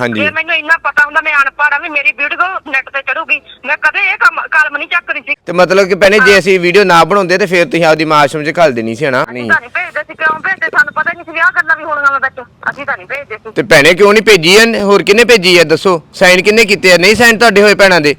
ਹਾਂਜੀ। ਜੇ ਮੈਨੂੰ ਇੰਨਾ ਪਤਾ ਹੁੰਦਾ ਮੈਂ ਅਨਪੜ੍ਹ ਆ ਵੀ ਮੇਰੀ ਵੀਡੀਓ ਨੈਟ ਤੇ ਚੜੂਗੀ। ਮੈਂ ਕਦੇ ਇਹ ਕੰਮ ਕਲਮ ਨਹੀਂ ਚੱਕਦੀ ਸੀ। ਤੇ ਮਤਲਬ ਕਿ ਭੈਣੇ ਜੇ ਅਸੀਂ ਵੀਡੀਓ ਨਾ ਬਣਾਉਂਦੇ ਤੇ ਫਿਰ ਤੁਸੀਂ ਆਪਦੀ ਮਾਂ ਆਸ਼ਰਮ 'ਚ ਘੱਲ ਦੇਣੀ ਸੀ ਹਨਾ? ਅਸੀਂ ਨਹੀਂ। ਤਾਂ ਨਹੀਂ ਭੇਜਦੇ ਸੀ ਕਿਉਂ ਭੇਜਦੇ? ਸਾਨੂੰ ਪਤਾ ਨਹੀਂ ਸੀ ਵਿਆਹ ਕਰਨਾ ਵੀ ਹੋਣਗਾ ਮੈਂ ਵਿੱਚ। ਅਸੀਂ ਤਾਂ ਨਹੀਂ ਭੇਜਦੇ ਸੀ। ਤੇ ਭੈਣੇ ਕਿਉਂ ਨਹੀਂ ਭੇਜੀ ਐ? ਹੋਰ ਕਿੰਨੇ ਭੇਜੀ ਐ? ਦੱਸੋ। ਸਾਈਨ ਕਿੰਨੇ ਕੀਤੇ ਆ ਨਹੀਂ ਸਾਈਨ ਤੁਹਾਡੇ ਹੋਏ ਭੈਣਾਂ ਦੇ।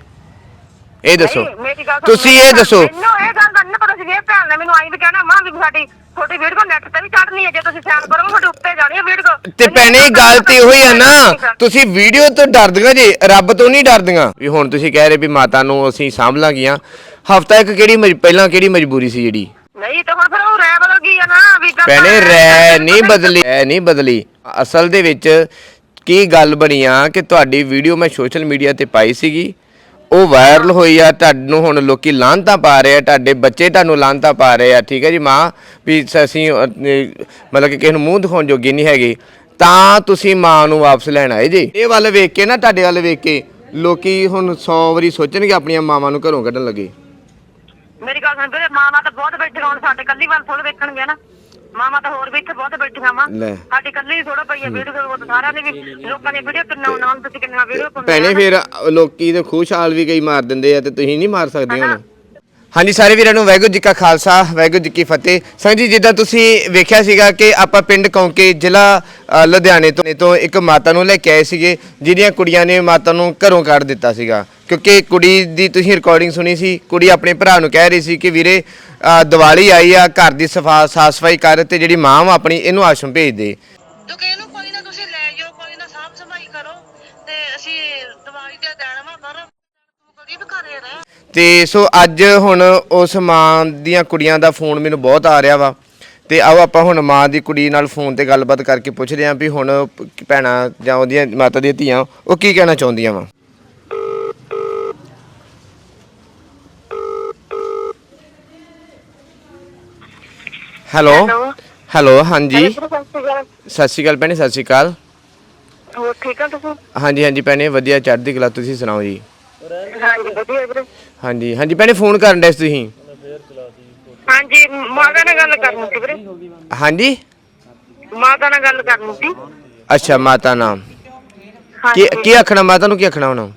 ਇਹ ਦੱਸੋ। ਨਹੀਂ, ਮੇਰੀ ਗੱਲ ਸੁਣ, ਤੁਸੀਂ ਇਹ ਦੱਸੋ। ਮੈਨੂੰ ਇਹ ਗੱਲ ਦਾ ਨਹੀਂ ਪਤਾ ਸੀ ਵੀ ਇਹ ਭੈਣ ਨੇ ਮੈਨੂੰ ਆਈ ਵੀ ਕਹਿਣਾ ਮਾਂ ਵੀ ਸਾਡੀ ਤੁਹਾਡੀ ਵੀਡੀਓ ਨੈਟ ਤੇ ਵੀ ਚੜਨੀ ਹੈ ਜੇ ਤੁਸੀਂ ਸੈਨ ਕਰੋਗੇ ਤੁਹਾਡੇ ਉੱਤੇ ਜਾਣੀ ਹੈ ਵੀਡੀਓ। ਤੇ ਭੈਣੇ ਗੱਲ ਤੇ ਉਹੀ ਆ ਨਾ ਤੁਸੀਂ ਵੀਡੀਓ ਤੋਂ ਡਰਦੀਆਂ ਜੇ ਰੱਬ ਤੋਂ ਨਹੀਂ ਡਰਦੀਆਂ। ਵੀ ਹੁਣ ਤੁਸੀਂ ਕਹਿ ਰਹੇ ਵੀ ਮਾਤਾ ਨੂੰ ਅਸੀਂ ਸਾਂਭ ਲਾਂਗੀਆਂ। ਹਫਤਾ ਇੱਕ ਕਿਹੜੀ ਮਜ- ਪਹਿਲਾਂ ਕਿਹੜੀ ਮਜਬੂਰੀ ਸੀ ਜਿਹੜੀ? ਨਹੀਂ ਤਾਂ ਹੁਣ ਫਿਰ ਉਹ ਰਹਿ ਬਦਲ ਗਈ ਆ ਨਾ ਵੀ ਗੱਲ ਭੈਣੇ ਤਾਂ ਰਹਿ ਨਹੀਂ ਬਦਲੀ ਰਹਿ ਨਹੀਂ ਬਦਲੀ। ਅਸਲ ਦੇ ਵਿੱਚ ਕੀ ਗੱਲ ਬਣੀ ਆ ਕਿ ਤੁਹਾਡੀ ਵੀਡੀਓ ਮੈਂ ਸੋਸ਼ਲ ਮੀਡੀਆ ਤੇ ਪਾਈ ਸੀਗੀ। ਉਹ ਵਾਇਰਲ ਹੋਈ ਆ, ਤੁਹਾਨੂੰ ਹੁਣ ਲੋਕੀ ਲਾਂਤਾਂ ਪਾ ਰਹੇ ਆ, ਤੁਹਾਡੇ ਬੱਚੇ ਤੁਹਾਨੂੰ ਲਾਂਤਾਂ ਪਾ ਰਹੇ ਆ, ਠੀਕ ਹੈ ਜੀ ਮਾਂ? ਵੀ ਅਸੀਂ ਮਤਲਬ ਕਿ ਕਿਸੇ ਨੂੰ ਮੂੰਹ ਦਿਖਾਉਣ ਜੋਗੇ ਨਹੀਂ ਹੈਗੇ। ਤਾਂ ਤੁਸੀਂ ਮਾਂ ਨੂੰ ਵਾਪਸ ਲੈਣਾ ਆਏ ਜੀ। ਇਹ ਵੱਲ ਵੇਖ ਕੇ ਨਾ, ਤੁਹਾਡੇ ਵੱਲ ਵੇਖ ਕੇ, ਲੋਕੀ ਹੁਣ 100 ਵਾਰੀ ਸੋਚਣਗੇ ਆਪਣੀਆਂ ਮਾਵਾਂ ਨੂੰ ਘਰੋਂ ਕੱਢਣ ਲੱਗੇ। ਮੇਰੀ ਗੱਲ ਸੁਣ ਵੀਰੇ ਮਾਮਾ ਤਾਂ ਬਹੁਤ ਬੈਠੇ ਹੁਣ ਸਾਡੇ, ਕੱਲੀ ਵੱਲ ਥੋੜਾ ਵੇਖਣਗੇ ਨਾ। ਮਾਮਾ ਤਾਂ ਹੋਰ ਵੀ ਇੱਥੇ ਬਹੁਤ ਬੈਠੀਆਂ ਵਾ। ਲੈ। ਸਾਡੀ ਕੱਲੀ ਥੋੜਾ ਪਈ ਆ ਵੀਡੀਓ ਉਹ ਤਾਂ ਸਾਰਿਆਂ ਨੇ ਵੀ ਲੋਕਾਂ ਦੀ ਵੀਡੀਓ ਕਿੰਨਾ ਨਾਮ ਤੁਸੀਂ ਕਿੰਨਾ ਵੀਡੀਓ ਪਾਉਂਦੇ ਭੈਣੇ ਫਿਰ ਲੋਕੀ ਤੇ ਖੁਸ਼ਹਾਲ ਵੀ ਕਈ ਮਾਰ ਦਿੰਦੇ ਆ ਤੇ ਤੁਸੀਂ ਨਹੀਂ ਮਾਰ ਸਕਦੇ ਹੁਣ। ਹਾਂਜੀ ਸਾਰੇ ਵੀਰਾਂ ਨੂੰ ਵਾਹਿਗੁਰੂ ਜੀ ਕਾ ਖਾਲਸਾ ਵਾਹਿਗੁਰੂ ਜੀ ਕੀ ਫਤਿਹ। ਸੰਗ ਜੀ ਜਿੱਦਾਂ ਤੁਸੀਂ ਵੇਖਿਆ ਸੀਗਾ ਕਿ ਆਪਾਂ ਪਿੰਡ ਕੌਂਕੇ ਜ਼ਿਲ੍ਹਾ ਅ, ਲੁਧਿਆਣੇ ਤੋਂ ਤੋਂ ਇੱਕ ਮਾਤਾ ਨੂੰ ਲੈ ਕੇ ਆਏ ਸੀਗੇ ਜਿਹਦੀਆਂ ਕੁੜੀਆਂ ਨੇ ਮਾਤਾ ਨੂੰ ਘਰੋਂ ਕੱਢ ਦਿੱਤਾ ਸੀਗਾ। ਕਿਉਂਕਿ ਕੁੜੀ ਦੀ ਤੁਸੀਂ ਰਿਕਾਰਡਿੰਗ ਸੁਣੀ ਸੀ ਕੁੜੀ ਆਪਣੇ ਭਰਾ ਨੂੰ ਕਹਿ ਰਹੀ ਸੀ ਕਿ ਵੀਰੇ ਦੀਵਾਲੀ ਆਈ ਆ ਘਰ ਦੀ ਸਫਾ ਸਾਫ਼ ਸਫ਼ਾਈ ਕਰ ਤੇ ਜਿਹੜੀ ਮਾਂ ਵਾ ਆਪਣੀ ਇਹਨੂੰ ਆਸ਼ਰਮ ਭੇਜ ਦੇ। ਤੂੰ ਕਿ ਇਹਨੂੰ ਕੋਈ ਨਾ ਤੁਸੀਂ ਲੈ ਜਾਓ ਕੋਈ ਨਾ ਸਾਫ਼ ਸਫ਼ਾਈ ਕਰੋ ਤੇ ਅਸੀਂ ਦਵਾਈ ਦੇ ਦੇਣਾ ਵਾ ਪਰ ਤੂੰ ਕਦੀ ਵੀ ਘਰੇ ਰਹਿ। ਤੇ ਸੋ ਅੱਜ ਹੁਣ ਉਸ ਮਾਂ ਦੀਆਂ ਕੁੜੀਆਂ ਦਾ ਫੋਨ ਮੈਨੂੰ ਬਹੁਤ ਆ ਰਿਹਾ ਵਾ। ਤੇ ਆਓ ਆਪਾਂ ਹੁਣ ਮਾਂ ਦੀ ਕੁੜੀ ਨਾਲ ਫੋਨ ਤੇ ਗੱਲਬਾਤ ਕਰਕੇ ਪੁੱਛਦੇ ਆਂ ਵੀ ਹੁਣ ਭੈਣਾਂ ਜਾਂ ਉਹਦੀਆਂ ਮਾਤਾ ਦੀਆਂ ਧੀਆਂ ਉਹ ਕੀ ਕਹਿਣਾ ਚਾਹੁੰਦੀਆਂ ਵਾ? ਹੈਲੋ। ਹੈਲੋ। ਹੈਲੋ ਹਾਂਜੀ। ਸਤਿ ਸ਼੍ਰੀ ਅਕਾਲ। ਸਤਿ ਸ਼੍ਰੀ ਅਕਾਲ ਭੈਣੇ ਸਤਿ ਸ਼੍ਰੀ ਅਕਾਲ। ਹੋਰ ਠੀਕ ਆ ਤੁਸੀਂ? ਹਾਂਜੀ ਹਾਂਜੀ ਭੈਣੇ ਵਧੀਆ ਚੜ੍ਹਦੀ ਕਲਾ ਤੁਸੀਂ ਸੁਣਾਓ ਜੀ। ਹਾਂਜੀ ਵਧੀਆ ਵੀਰੇ। ਹਾਂਜੀ ਹਾਂਜੀ ਭੈਣੇ ਫੋਨ ਕਰਨ ਦੇ ਤੁਸੀਂ? ਹਾਂਜੀ ਮਾਤਾ ਨਾਲ ਗੱਲ ਕਰਨੀ ਸੀ ਵੀਰੇ। ਹਾਂਜੀ? ਮਾਤਾ ਨਾਲ ਗੱਲ ਕਰਨੀ ਸੀ। ਅੱਛਾ ਮਾਤਾ ਨਾਮ ਹਾਂਜੀ। ਕੀ ਕੀ ਆਖਣਾ ਮਾਤਾ ਨੂੰ ਕੀ ਆਖਣਾ ਹੁਣ?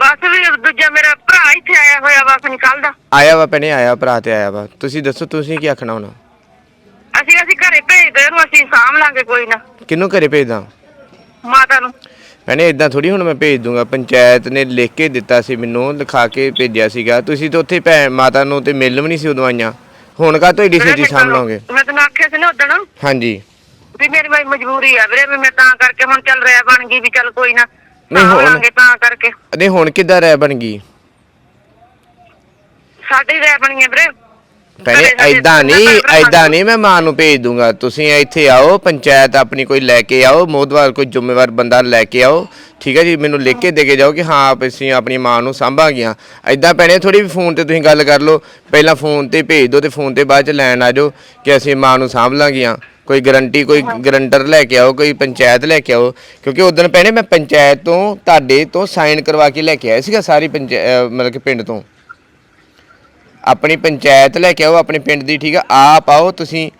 ਬਸ ਵੀ ਦੂਜਾ ਮੇਰਾ ਭਰਾ ਇੱਥੇ ਆਇਆ ਹੋਇਆ ਵਾ ਨਿਕਲ ਦਾ। ਆਇਆ ਵਾ ਭੈਣੇ ਆਇਆ ਭਰਾ ਤੇ ਆਇਆ ਵਾ। ਤੁਸੀਂ ਦੱਸੋ ਤੁਸੀਂ ਕੀ ਆਖਣਾ ਹੁਣ? ਅਸੀਂ ਅਸੀਂ ਘਰੇ ਭੇਜ ਦੇ ਉਹਨੂੰ ਅਸੀਂ ਸਾਂਭ ਲਾਂਗੇ ਕੋਈ ਨਾ। ਕਿਹਨੂੰ ਘਰੇ ਭੇਜਦਾ? ਮਾਤਾ ਨੂੰ। ਭੈਣੇ ਇਦਾਂ ਥੋੜੀ ਹੁਣ ਮੈਂ ਭੇਜ ਦੂੰਗਾ। ਪੰਚਾਇਤ ਨੇ ਲਿਖ ਕੇ ਦਿੱਤਾ ਸੀ ਮੈਨੂੰ ਲਿਖਾ ਕੇ ਭੇਜਿਆ ਸੀਗਾ। ਤੁਸੀਂ ਤਾਂ ਉੱਥੇ ਭੈਣ ਮਾਤਾ ਨੂੰ ਤੇ ਮਿਲ ਵੀ ਨਹੀਂ ਸੀ ਉਦੋਂ ਆਈਆਂ। ਹੁਣ ਕਾ ਤੋਂ ਏਡੀ ਛੇਤੀ ਸਾਂਭ ਲਓਗੇ ਮੈਂ ਤੈਨੂੰ ਆਖਿਆ ਸੀ ਨਾ ਉਦੋਂ ਹਾਂਜੀ। ਵੀ ਮੇਰੀ ਮਜਬੂਰੀ ਆ ਵੀਰੇ ਵੀ ਮੈਂ ਤਾਂ ਕਰਕੇ ਹੁਣ ਚੱਲ ਰਿਹਾ ਬਣ ਗਈ ਵੀ ਚੱਲ ਕੋਈ ਨਾ। ਨਹੀਂ, ਹੁਣ- ਲਾਂਗੇ ਤਾਂ ਕਰਕੇ। ਨਹੀਂ ਹੁਣ ਕਿੱਦਾਂ ਰਹਿ ਬਣ ਗਈ? ਸਾਡੀ ਰਹਿ ਬਣੀ ਹੈ ਵੀਰੇ। ਭੈਣੇ ਸਾਡੇ ਐਦਾਂ ਨਹੀਂ ਭਰਾ ਐਦਾਂ ਨਹੀਂ ਮੈਂ ਮਾਂ ਨੂੰ ਭੇਜ ਦੂੰਗਾ। ਤੁਸੀਂ ਇੱਥੇ ਆਓ ਪੰਚਾਇਤ ਆਪਣੀ ਕੋਈ ਲੈ ਕੇ ਆਓ ਮੋਦਵਾਰ ਕੋਈ ਜ਼ਿੰਮੇਵਾਰ ਬੰਦਾ ਲੈ ਕੇ ਆਓ। ਠੀਕ ਹੈ ਜੀ ਮੈਨੂੰ ਲਿਖ ਕੇ ਦੇ ਕੇ ਜਾਓ ਕਿ ਹਾਂ ਆਪ ਅਸੀਂ ਆਪਣੀ ਮਾਂ ਨੂੰ ਸਾਂਭਾਂਗੀਆਂ ਐਦਾਂ ਭੈਣੇ ਥੋੜੀ ਵੀ ਫੋਨ ਤੇ ਤੁਸੀਂ ਗੱਲ ਕਰ ਲਓ। ਪਹਿਲਾਂ ਫੋਨ ਤੇ ਭੇਜ ਦਿਓ ਤੇ ਫੋਨ ਤੇ ਬਾਅਦ ਚ ਲੈਣ ਆ ਜਾਓ ਕਿ ਅਸੀਂ ਮਾਂ ਨੂੰ ਸਾਂਭ ਲਾਂਗੀਆਂ ਕੋਈ ਗਰੰਟੀ ਕੋਈ ਗਰੰਟਰ ਲੈ ਕੇ ਆਓ ਕੋਈ ਪੰਚਾਇਤ ਲੈ ਕੇ ਆਓ ਕਿਉਂਕਿ ਉਦੋਂ ਭੈਣੇ ਮੈਂ ਪੰਚਾਇਤ ਤੋਂ ਤੁਹਾਡੇ ਤੋਂ ਸਾਈਨ ਕਰਵਾ ਕੇ ਲੈ ਕੇ ਆਇਆ ਸੀਗਾ ਸਾਰੀ ਪੰਚਾਇਤ ਮਤਲਬ ਕਿ ਪਿੰਡ ਤੋਂ। ਆਪਣੀ ਪੰਚਾਇਤ ਲੈ ਕੇ ਆਓ ਆਪਣੇ ਪਿੰਡ ਦੀ ਠੀਕ ਆ? ਆਪ ਆਓ ਤੁਸੀਂ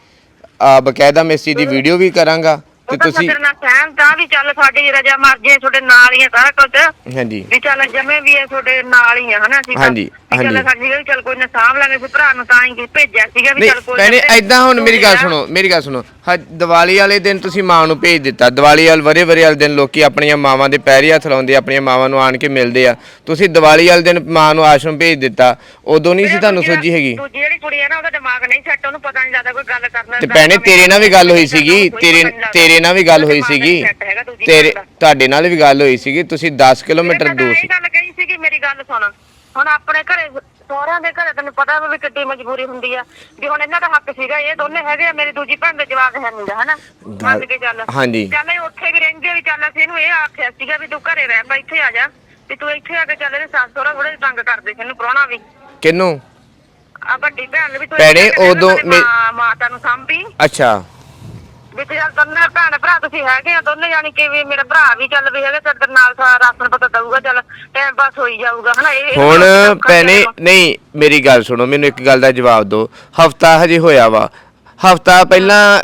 ਆ ਬਕਾਇਦਾ ਮੈਂ ਇਸ ਚੀਜ਼ ਦੀ ਵੀਡੀਓ ਵੀ ਕਰਾਂਗਾ ਤੇ ਉਹ ਤਾਂ ਤੁਸੀਂ ਤੇਰੇ ਨਾਲ ਸਹਿਮਤ ਆ ਵੀ ਚੱਲ ਸਾਡੀ ਰਜਾ ਮਰਜ਼ੀ ਹੈ ਤੁਹਾਡੇ ਨਾਲ ਹੀ ਆ ਸਾਰਾ ਕੁਝ ਹਾਂਜੀ। ਵੀ ਚੱਲ ਜਮੇ ਵੀ ਹੈ ਤੁਹਾਡੇ ਨਾਲ ਹੀ ਆ ਹਨਾ ਅਸੀਂ ਤਾਂ। ਹਾਂਜੀ, ਵੀ ਚੱਲ ਹਾਂਜੀ। ਸਾਡੀ ਵੀ ਚੱਲ ਕੋਈ ਨਾ ਸਾਂਭ ਲਾਂਗੇ ਫਿਰ ਭਰਾ ਨੂੰ ਤਾਂ ਹੀ ਭੇਜਿਆ ਸੀਗਾ ਵੀ ਨਹੀਂ ਚੱਲ ਕੋਈ ਨਾ ਭੈਣੇ ਐਦਾਂ ਹੁਣ ਮੇਰੀ ਗੱਲ ਸੁਣੋ ਮੇਰੀ ਗੱਲ ਸੁਣੋ। ਹਾਂ ਦੀਵਾਲੀ ਵਾਲੇ ਦਿਨ ਤੁਸੀਂ ਮਾਂ ਨੂੰ ਭੇਜ ਦਿੱਤਾ। ਦੀਵਾਲੀ ਵਾਲ ਵਰੇ ਵਰੇ ਵਾਲੇ ਦਿਨ ਲੋਕੀ ਆਪਣੀਆਂ ਮਾਵਾਂ ਦੇ ਪੈਰੀ ਹੱਥ ਲਾਉਂਦੇ ਆਪਣੀਆਂ ਮਾਵਾਂ ਨੂੰ ਆਣ ਕੇ ਮਿਲਦੇ ਆ। ਤੁਸੀਂ ਦੀਵਾਲੀ ਵਾਲੇ ਦਿਨ ਮਾਂ ਨੂੰ ਆਸ਼ਰਮ ਭੇਜ ਦਿੱਤਾ। ਉਦੋਂ ਨਹੀਂ ਸੀ ਤੁਹਾਨੂੰ ਸੋਝੀ ਹੈਗੀ। ਦੂਜੀ ਜਿਹੜੀ ਕੁੜੀ ਹੈ ਨਾ ਉਹਦਾ ਦਿਮਾਗ ਨਹੀਂ ਸੈੱਟ ਉਹਨੂੰ ਪਤਾ ਨਹੀਂ ਲੱਗਦਾ ਕੋਈ ਗੱਲ ਕਰਨਾ ਤੇ ਭੈਣੇ ਤੇਰੇ ਨਾਲ ਵੀ ਗੱਲ ਹੋਈ ਸੀਗੀ। ਤੇਰੇ ਤੇਰੇ ਨਾਲ ਵੀ ਗੱਲ ਹੋਈ ਸੀਗੀ। ਤੇਰੇ ਤੁਹਾਡੇ ਨਾਲ ਵੀ ਗੱਲ ਹੋਈ ਸੀਗੀ। ਤੁਸੀਂ 10 ਕਿਲੋਮੀਟਰ ਦੂਰ ਸੀ। ਗੱਲ ਕਹੀ ਸੀਗੀ ਮੇਰੀ ਗੱਲ ਸੁਣ। ਹੁਣ ਆਪਣੇ ਘਰੇ ਸਹੁਰਿਆਂ ਦੇ ਘਰੇ ਤੈਨੂੰ ਪਤਾ ਵੀ ਕਿੱਡੀ ਮਜਬੂਰੀ ਹੁੰਦੀ ਆ ਵੀ ਹੁਣ ਇਹਨਾਂ ਦਾ ਹੱਕ ਸੀਗਾ ਇਹ ਦੋਨੇ ਹੈਗੇ ਆ ਮੇਰੀ ਦੂਜੀ ਭੈਣ ਦੇ ਜਵਾਬ ਹੈ ਨਹੀਂ ਹਨਾ? ਮੰਨ ਕੇ ਚੱਲ। ਹਾਂਜੀ। ਚੱਲ ਇਹ ਉੱਥੇ ਵੀ ਰਹਿੰਦੇ ਵੀ ਚੱਲ ਅਸੀਂ ਇਹਨੂੰ ਇਹ ਆਖਿਆ ਸੀਗਾ ਵੀ ਤੂੰ ਘਰੇ ਰਹਿ ਪਾ ਇੱਥੇ ਆ ਜਾ ਵੀ ਤੂੰ ਇੱਥੇ ਆ ਕੇ ਚੱਲ ਇਹਦੇ ਸੱਸ ਸਹੁਰਾ ਥੋੜੇ ਤੰਗ ਕਰਦੇ ਸੀ ਇਹਨੂੰ ਪ੍ਰਾਹੁਣਾ ਵੀ। ਕਿੰਨੂੰ ਆ ਵੱਡੀ ਭੈਣ ਵੀ ਤੂੰ ਭੈਣੇ, ਉਦੋਂ ਮਾਂ- ਮਾਤਾ ਨੂੰ ਸਾਂਭੀ। ਅੱਛਾ। ਵੀ ਤੇ ਚੱਲ ਦੋਨੇ ਭੈਣ ਭਰਾ ਤੁਸੀਂ ਹੈਗੇ ਆ ਦੋਨੇ ਜਾਨੀ ਕਿ ਵੀ ਮੇਰਾ ਭਰਾ ਵੀ ਚੱਲ ਵੀ ਹੈਗਾ ਤੇ ਨਾਲ ਸਾਰਾ ਰਾਸ਼ਨ ਪਤਾ ਦਊਗਾ ਚੱਲ ਟਾਈਮ ਪਾਸ ਹੋਈ ਜਾਊਗਾ ਹਨਾ ਇਹ ਇਹ ਹੁਣ ਔਖਾ ਭੈਣੇ ਚੱਲ। ਨਹੀਂ ਮੇਰੀ ਗੱਲ ਸੁਣੋ ਮੈਨੂੰ ਇੱਕ ਗੱਲ ਦਾ ਜਵਾਬ ਦਿਓ। ਹਫਤਾ ਹਜੇ ਹੋਇਆ ਵਾ। ਹਫਤਾ ਪਹਿਲਾਂ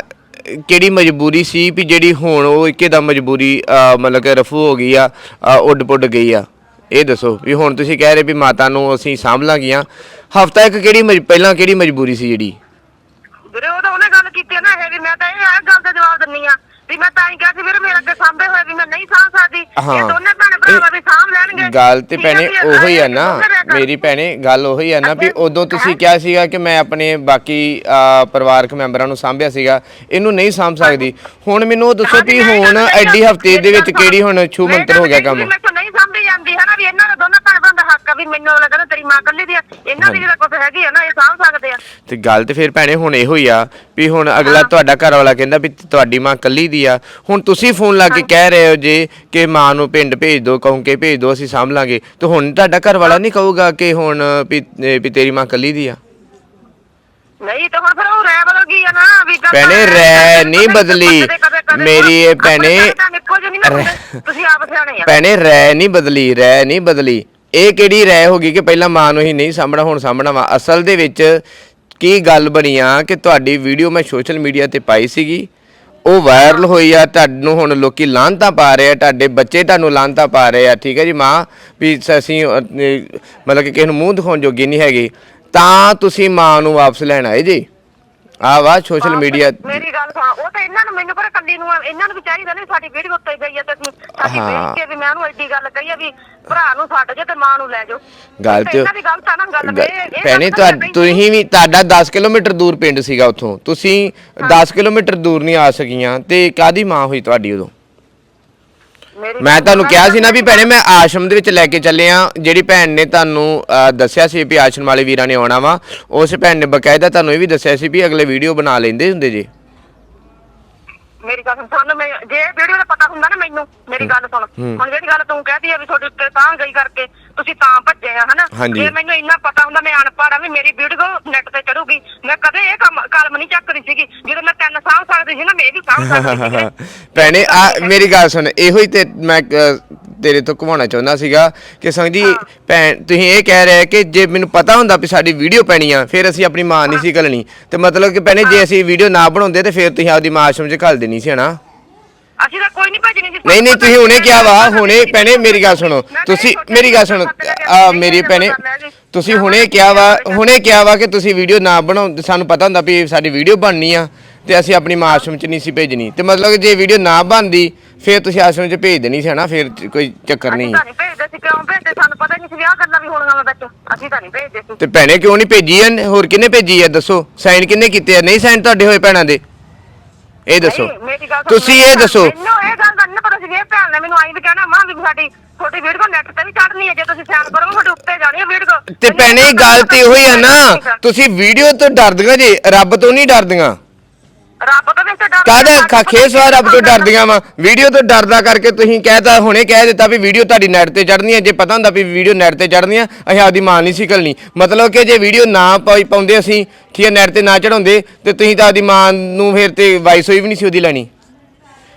ਕਿਹੜੀ ਮਜਬੂਰੀ ਸੀ ਵੀ ਜਿਹੜੀ ਹੁਣ ਉਹ ਇੱਕੇ ਦਾ ਮਜਬੂਰੀ ਅਹ, ਮਤਲਬ ਕਿ ਰਫੂ ਹੋ ਗਈ ਆ ਅਹ, ਉੱਡ ਪੁੱਡ ਗਈ ਆ? ਇਹ ਦੱਸੋ ਵੀ ਹੁਣ ਤੁਸੀਂ ਕਹਿ ਰਹੇ ਵੀ ਮਾਤਾ ਨੂੰ ਅਸੀਂ ਸਾਂਭ ਲਾਂਗੀਆਂ। ਹਫਤਾ ਇੱਕ ਕਿਹੜੀ ਮਜ- ਪਹਿਲਾਂ ਕਿਹੜੀ ਮਜਬੂਰੀ ਸੀ ਜਿਹੜੀ? ਉਹਨੇ ਗੱਲ ਕੀਤੀ ਨਾ ਇਹ ਵੀ ਮੈਂ ਤਾਂ ਇਹ ਗੱਲ ਦਾ ਜਵਾਬ ਦਿੰਨੀ ਆ ਵੀ ਮੈਂ ਤਾਂ ਹੀ ਕਿਹਾ ਸੀ ਵੀਰੇ ਮੇਰੇ ਅੱਗੇ ਸਾਂਭੇ ਹੋਏ ਵੀ ਮੈਂ ਨਹੀਂ ਸਾਂਭ ਸਕਦੀ। ਹਾਂ। ਇਹ ਦੋਨੇ ਭੈਣ ਭਰਾਵਾਂ ਵੀ ਸਾਂਭ ਲੈਣਗੇ। ਗੱਲ ਤੇ ਠੀਕ ਭੈਣੇ ਵੀ ਉਹੀ ਆ ਨਾ ਦੋਨੇ ਰਹਿ ਕਰ- ਮੇਰੀ ਭੈਣੇ ਗੱਲ ਉਹੀ ਆ ਨਾ ਵੀ ਉਦੋਂ ਤੁਸੀਂ ਕਿਹਾ ਸੀਗਾ ਕਿ ਮੈਂ ਆਪਣੇ ਬਾਕੀ ਅਹ, ਪਰਿਵਾਰਕ ਮੈਂਬਰਾਂ ਨੂੰ ਸਾਂਭਿਆ ਸੀਗਾ ਇਹਨੂੰ ਨਹੀਂ ਸਾਂਭ ਸਕਦੀ। ਹੁਣ ਮੈਨੂੰ ਉਹ ਦੱਸੋ ਵੀ ਹੁਣ ਐਡੀ ਹਫ਼ਤੇ ਦੇ ਵਿੱਚ ਕਿਹੜੀ ਹੁਣ ਛੂ ਮੰਤਰ ਹੋ ਗਿਆ ਕੰਮ? ਮੈਂ ਤਾਂ ਨਹੀਂ ਸਾਂਭੀ ਜਾਂਦੀ ਹੈ ਨਾ ਵੀ ਇਹਨਾਂ ਦਾ ਦੋਨਾਂ ਹੱਕ ਆ ਵੀ ਮੈਨੂੰ ਲੱਗਦਾ ਤੇਰੀ ਮਾਂ ਕੱਲੀ ਦੀ ਆ। ਇਹਨਾਂ ਦੀ ਜਿਹੜਾ ਕੁਝ ਹੈਗੀ ਆ ਨਾ ਇਹ ਸਾਂਭ ਸਕਦੇ ਆ। ਤੇ ਗੱਲ ਤੇ ਫਿਰ ਭੈਣੇ ਹੁਣ ਇਹੋ ਹੀ ਆ ਵੀ ਹੁਣ ਅਗਲਾ ਤੁਹਾਡਾ ਘਰ ਵਾਲਾ ਕਹਿੰਦਾ ਵੀ ਤੁਹਾਡੀ ਮਾਂ ਕੱਲੀ ਦੀ ਆ। ਹੁਣ ਤੁਸੀਂ ਫੋਨ ਲਾ ਕੇ ਕਹਿ ਰਹੇ ਹੋ ਜੇ ਕਿ ਮਾਂ ਨੂੰ ਪਿੰਡ ਭੇਜ ਦਿਓ ਕਹੋਗੇ ਭੇਜ ਦਿਓ ਅਸੀਂ ਸਾਂਭ ਲਾਂਗੇ। ਤੇ ਹੁਣ ਤੁਹਾਡਾ ਘਰ ਵਾਲਾ ਨਹੀਂ ਕਹੂਗਾ ਕਿ ਹੁਣ ਵੀ ਵੀ ਤੇਰੀ ਮਾਂ ਕੱਲੀ ਦੀ ਆ। ਨਹੀਂ ਤਾਂ ਹੁਣ ਫਿਰ ਉਹ ਰਹਿ ਬਦਲ ਗਈ ਆ ਨਾ ਵੀ ਗੱਲ ਭੈਣੇ, ਰਹਿ ਨਹੀਂ ਬਦਲੀ। ਮੇਰੀ ਇਹ ਆਪਣੇ ਭੈਣੇ, ਘਰ ਤਾਂ ਇੱਕੋ ਜਿਹੇ ਨਹੀਂ ਨਾ ਹੁੰਦੇ। ਤੁਸੀਂ ਆਪ ਸਿਆਣੇ ਆ। ਭੈਣੇ ਰਹਿ ਨਹੀਂ ਬਦਲੀ ਰਹਿ ਨਹੀਂ ਬਦਲੀ। ਇਹ ਕਿਹੜੀ ਰਹਿ ਹੋ ਗਈ ਕਿ ਪਹਿਲਾਂ ਮਾਂ ਨੂੰ ਹੀ ਨਹੀਂ ਸਾਂਭਣਾ, ਹੁਣ ਸਾਂਭਣਾ ਵਾ? ਅਸਲ ਦੇ ਵਿੱਚ ਕੀ ਗੱਲ ਬਣੀ ਆ ਕਿ ਤੁਹਾਡੀ ਵੀਡੀਓ ਮੈਂ ਸੋਸ਼ਲ ਮੀਡੀਆ ਤੇ ਪਾਈ ਸੀਗੀ। ਉਹ ਵਾਇਰਲ ਹੋਈ ਆ, ਤੁਹਾਨੂੰ ਹੁਣ ਲੋਕੀ ਲਾਂਤਾ ਪਾ ਰਹੇ ਆ, ਤੁਹਾਡੇ ਬੱਚੇ ਤੁਹਾਨੂੰ ਲਾਂਤਾ ਪਾ ਰਹੇ ਆ, ਠੀਕ ਹੈ ਜੀ ਮਾਂ? ਵੀ ਅਸੀਂ ਮਤਲਬ ਕਿ ਕਿਸੇ ਨੂੰ ਮੂੰਹ ਦਿਖਾਉਣ ਜੋਗੀ ਨਹੀਂ ਹੈਗੀ। ਤਾਂ ਤੁਸੀਂ ਮਾਂ ਨੂੰ ਵਾਪਸ ਲੈਣਾ ਹੈ ਜੀ। ਆ ਵਾ ਸੋਸ਼ਲ ਮੀਡੀਆ ਮੇਰੀ ਗੱਲ ਸੁਣ ਉਹ ਤਾਂ ਇਹਨਾਂ ਨੂੰ ਮੈਨੂੰ ਪਰ ਕੱਲੀ ਨੂੰ ਇਹਨਾਂ ਨੂੰ ਵੀ ਚਾਹੀਦਾ ਨਹੀਂ ਸਾਡੀ ਵੀਡੀਓ ਉੱਤੇ ਗਈ ਆ ਤੇ ਅਸੀਂ ਸਾਡੀ ਹਾਂ। ਵੇਖ ਕੇ ਵੀ ਮੈਂ ਉਹਨੂੰ ਐਡੀ ਗੱਲ ਕਹੀ ਆ ਵੀ ਭਰਾ ਨੂੰ ਛੱਡ ਜੇ ਤੇ ਮਾਂ ਨੂੰ ਲੈ ਜਾਓ। ਗੱਲ ਤੇ ਇਹਨਾਂ ਦੀ ਗੱਲ ਤਾਂ ਨਾ ਗੱਲ ਇਹ- ਇਹ ਭੈਣੇ ਗੱਲ ਤੁਸੀਂ ਵੀ ਤੁਹਾਡਾ 10 ਕਿਲੋਮੀਟਰ ਦੂਰ ਪਿੰਡ ਸੀਗਾ ਉੱਥੋਂ। ਤੁਸੀਂ 10 ਕਿਲੋਮੀਟਰ ਦੂਰ ਨਹੀਂ ਆ ਸਕੀਆਂ ਤੇ ਕਾਦੀ ਮਾਂ ਹੋਈ ਤੁਹਾਡੀ ਉਦੋਂ? ਮੈਂ ਤੁਹਾਨੂੰ ਕਿਹਾ ਸੀ ਨਾ ਵੀ ਭੈਣੇ ਮੈਂ ਆਸ਼ਰਮ ਦੇ ਵਿੱਚ ਲੈ ਕੇ ਚੱਲੇ ਆ ਜਿਹੜੀ ਭੈਣ ਨੇ ਤੁਹਾਨੂੰ ਅਹ, ਦੱਸਿਆ ਸੀ ਵੀ ਆਸ਼ਰਮ ਵਾਲੇ ਵੀਰਾਂ ਨੇ ਆਉਣਾ ਵਾ ਉਸ ਭੈਣ ਨੇ ਬਕਾਇਦਾ ਤੁਹਾਨੂੰ ਇਹ ਵੀ ਦੱਸਿਆ ਸੀ ਵੀ ਅਗਲੇ ਵੀਡੀਓ ਬਣਾ ਲੈਂਦੇ ਹੁੰਦੇ ਜੀ। ਮੇਰੀ ਗੱਲ ਸੁਣ ਸਾਨੂੰ ਮੈਂ ਜੇ ਵੀਡੀਓ ਦਾ ਪਤਾ ਹੁੰਦਾ ਨਾ ਮੈਨੂੰ ਮੇਰੀ ਗੱਲ ਸੁਣ। ਹੁਣ ਜਿਹੜੀ ਗੱਲ ਤੂੰ ਕਹਦੀ ਆ ਵੀ ਤੁਹਾਡੇ ਉੱਤੇ ਤਾਂ ਗਈ ਕਰਕੇ ਤੁਸੀਂ ਤਾਂ ਭੱਜੇ ਆ ਹਨਾ। ਜੇ ਮੈਨੂੰ ਇੰਨਾ ਪਤਾ ਹੁੰਦਾ ਮੈਂ ਅਨਪੜ੍ਹ ਆ ਵੀ ਮੇਰੀ ਵੀਡੀਓ ਨੈਟ ਤੇ ਚੜੂਗੀ। ਮੈਂ ਕਦੇ ਇਹ ਕੰਮ ਕਲਮ ਨਹੀਂ ਚੱਕਦੀ ਸੀਗੀ। ਜਦੋਂ ਮੈਂ ਤਿੰਨ ਸਾਂਭ ਸਕਦੀ ਸੀ ਨਾ ਮੈਂ ਇਹ ਵੀ ਸਾਂਭ ਸਕਦੀ ਸੀ। ਭੈਣੇ ਆ ਮੇਰੀ ਗੱਲ ਸੁਣ ਇਹੋ ਹੀ ਤੇ ਮੈਂ ਤੇਰੇ ਤੋਂ ਘਵਾਉਣਾ ਚਾਹੁੰਦਾ ਸੀਗਾ ਕਿ ਸੰਗ ਜੀ ਭੈਣ ਤੁਸੀਂ ਇਹ ਕਹਿ ਰਹੇ ਕਿ ਜੇ ਮੈਨੂੰ ਪਤਾ ਹੁੰਦਾ ਵੀ ਸਾਡੀ ਵੀਡੀਓ ਪੈਣੀ ਆ ਫਿਰ ਅਸੀਂ ਆਪਣੀ ਮਾਂ ਨਹੀਂ ਸੀ ਘੱਲਣੀ। ਤੇ ਮਤਲਬ ਕਿ ਭੈਣੇ ਜੇ ਅਸੀਂ ਵੀਡੀਓ ਨਾ ਬਣਾਉਂਦੇ ਤੇ ਫਿਰ ਤੁਸੀਂ ਆਪਦੀ ਮਾਂ ਆਸ਼ਰਮ 'ਚ ਘੱਲ ਦੇਣੀ ਸੀ ਹਨਾ? ਅਸੀਂ ਤਾਂ ਕੋਈ ਨਹੀਂ ਭੱਜਣੀ ਸੀ ਨਹੀਂ ਨਹੀਂ ਤੁਸੀਂ ਹੁਣੇ ਕਿਹਾ ਵਾ ਹੁਣੇ ਭੈਣੇ ਮੇਰੀ ਗੱਲ ਸੁਣੋ। ਤੁਸੀਂ ਮੇਰੀ ਗੱਲ ਸੁਣੋ ਆ ਮੇਰੀ ਭੈਣੇ ਤੁਸੀਂ ਹੁਣੇ ਕਿਹਾ ਵਾ ਹੁਣੇ ਕਿਹਾ ਵਾ ਕਿ ਤੁਸੀਂ ਵੀਡੀਓ ਨਾ ਬਣਾਓ ਸਾਨੂੰ ਪਤਾ ਹੁੰਦਾ ਵੀ ਸਾਡੀ ਵੀਡੀਓ ਬਣਨੀ ਆ ਤੇ ਅਸੀਂ ਆਪਣੀ ਮਾਂ ਆਸ਼ਰਮ 'ਚ ਨਹੀਂ ਸੀ ਭੇਜਣੀ। ਤੇ ਮਤਲਬ ਕਿ ਜੇ ਵੀਡੀਓ ਨਾ ਬਣਦੀ ਫਿਰ ਤੁਸੀਂ ਆਸ਼ਰਮ 'ਚ ਭੇਜ ਦੇਣੀ ਸੀ ਹਨਾ ਫਿਰ ਕੋਈ ਚੱਕਰ ਅਸੀਂ ਨਹੀਂ। ਤਾਂ ਨਹੀਂ ਭੇਜਦੇ ਸੀ ਕਿਉਂ ਭੇਜਦੇ? ਸਾਨੂੰ ਪਤਾ ਨਹੀਂ ਸੀ ਵਿਆਹ ਕਰਨਾ ਵੀ ਹੋਣਗਾ ਮੈਂ ਵਿੱਚ। ਅਸੀਂ ਤਾਂ ਨਹੀਂ ਭੇਜਦੇ ਸੀ। ਤੇ ਭੈਣੇ ਕਿਉਂ ਨਹੀਂ ਭੇਜੀ ਐ? ਹੋਰ ਕਿੰਨੇ ਭੇਜੀ ਐ? ਦੱਸੋ। ਸਾਈਨ ਕਿੰਨੇ ਕੀਤੇ ਆ ਨਹੀਂ ਸਾਈਨ ਤੁਹਾਡੇ ਹੋਏ ਭੈਣਾਂ ਦੇ। ਇਹ ਦੱਸੋ। ਨਹੀਂ, ਮੇਰੀ ਗੱਲ ਸੁਣ, ਤੁਸੀਂ ਇਹ ਦੱਸੋ। ਮੈਨੂੰ ਇਹ ਗੱਲ ਦਾ ਨਹੀਂ ਪਤਾ ਸੀ ਵੀ ਇਹ ਭੈਣ ਨੇ ਮੈਨੂੰ ਆਈ ਵੀ ਕਹਿਣਾ ਮਾਂ ਵੀ ਸਾਡੀ ਛੋਟੀ ਵੀਡੀਓ ਨੈਟ ਤੇ ਵੀ ਚੜਨੀ ਹੈ ਜੇ ਤੁਸੀਂ ਸੈਨ ਕਰੋਗੇ ਤੁਹਾਡੇ ਉੱਤੇ ਜਾਣੀ ਹੈ ਵੀਡੀਓ। ਤੇ ਭੈਣੇ ਗੱਲ ਤੇ ਉਹੀ ਆ ਨਾ ਤੁਸੀਂ ਵੀਡੀਓ ਤੋਂ ਡਰਦੀਆਂ ਜੀ ਰੱਬ ਤੋਂ ਨਹੀਂ ਡਰਦੀਆਂ। ਰੱਬ ਤੋਂ ਡਰ ਕਾਹਦਾ ਖੇਸਵਾ ਰੱਬ ਤੋਂ ਡਰਦੀਆਂ ਵਾ। ਵੀਡੀਓ ਤੋਂ ਡਰਦਾ ਕਰਕੇ ਤੁਸੀਂ ਕਹਿਤਾ ਹੁਣੇ ਕਹਿ ਦਿੱਤਾ ਵੀ ਵੀਡੀਓ ਤੁਹਾਡੀ ਨੈਟ ਤੇ ਚੜਨੀ ਹੈ ਜੇ ਪਤਾ ਹੁੰਦਾ ਵੀ ਵੀਡੀਓ ਨੈਟ ਤੇ ਚੜਨੀ ਆ ਅਸੀਂ ਆਪਦੀ ਮਾਂ ਨਹੀਂ ਸੀ ਘੱਲਣੀ। ਮਤਲਬ ਕਿ ਜੇ ਵੀਡੀਓ ਨਾ ਪਾਈ ਪਾਉਂਦੇ ਅਸੀਂ ਠੀਕ ਹੈ ਨੈਟ ਤੇ ਨਾ ਚੜਾਉਂਦੇ ਤੇ ਤੁਸੀਂ ਤਾਂ ਆਪਦੀ ਮਾਂ ਨੂੰ ਫਿਰ ਤੇ ਵਾਇਸ ਹੋਈ ਵੀ ਨਹੀਂ ਸੀ ਉਹਦੀ ਲੈਣੀ।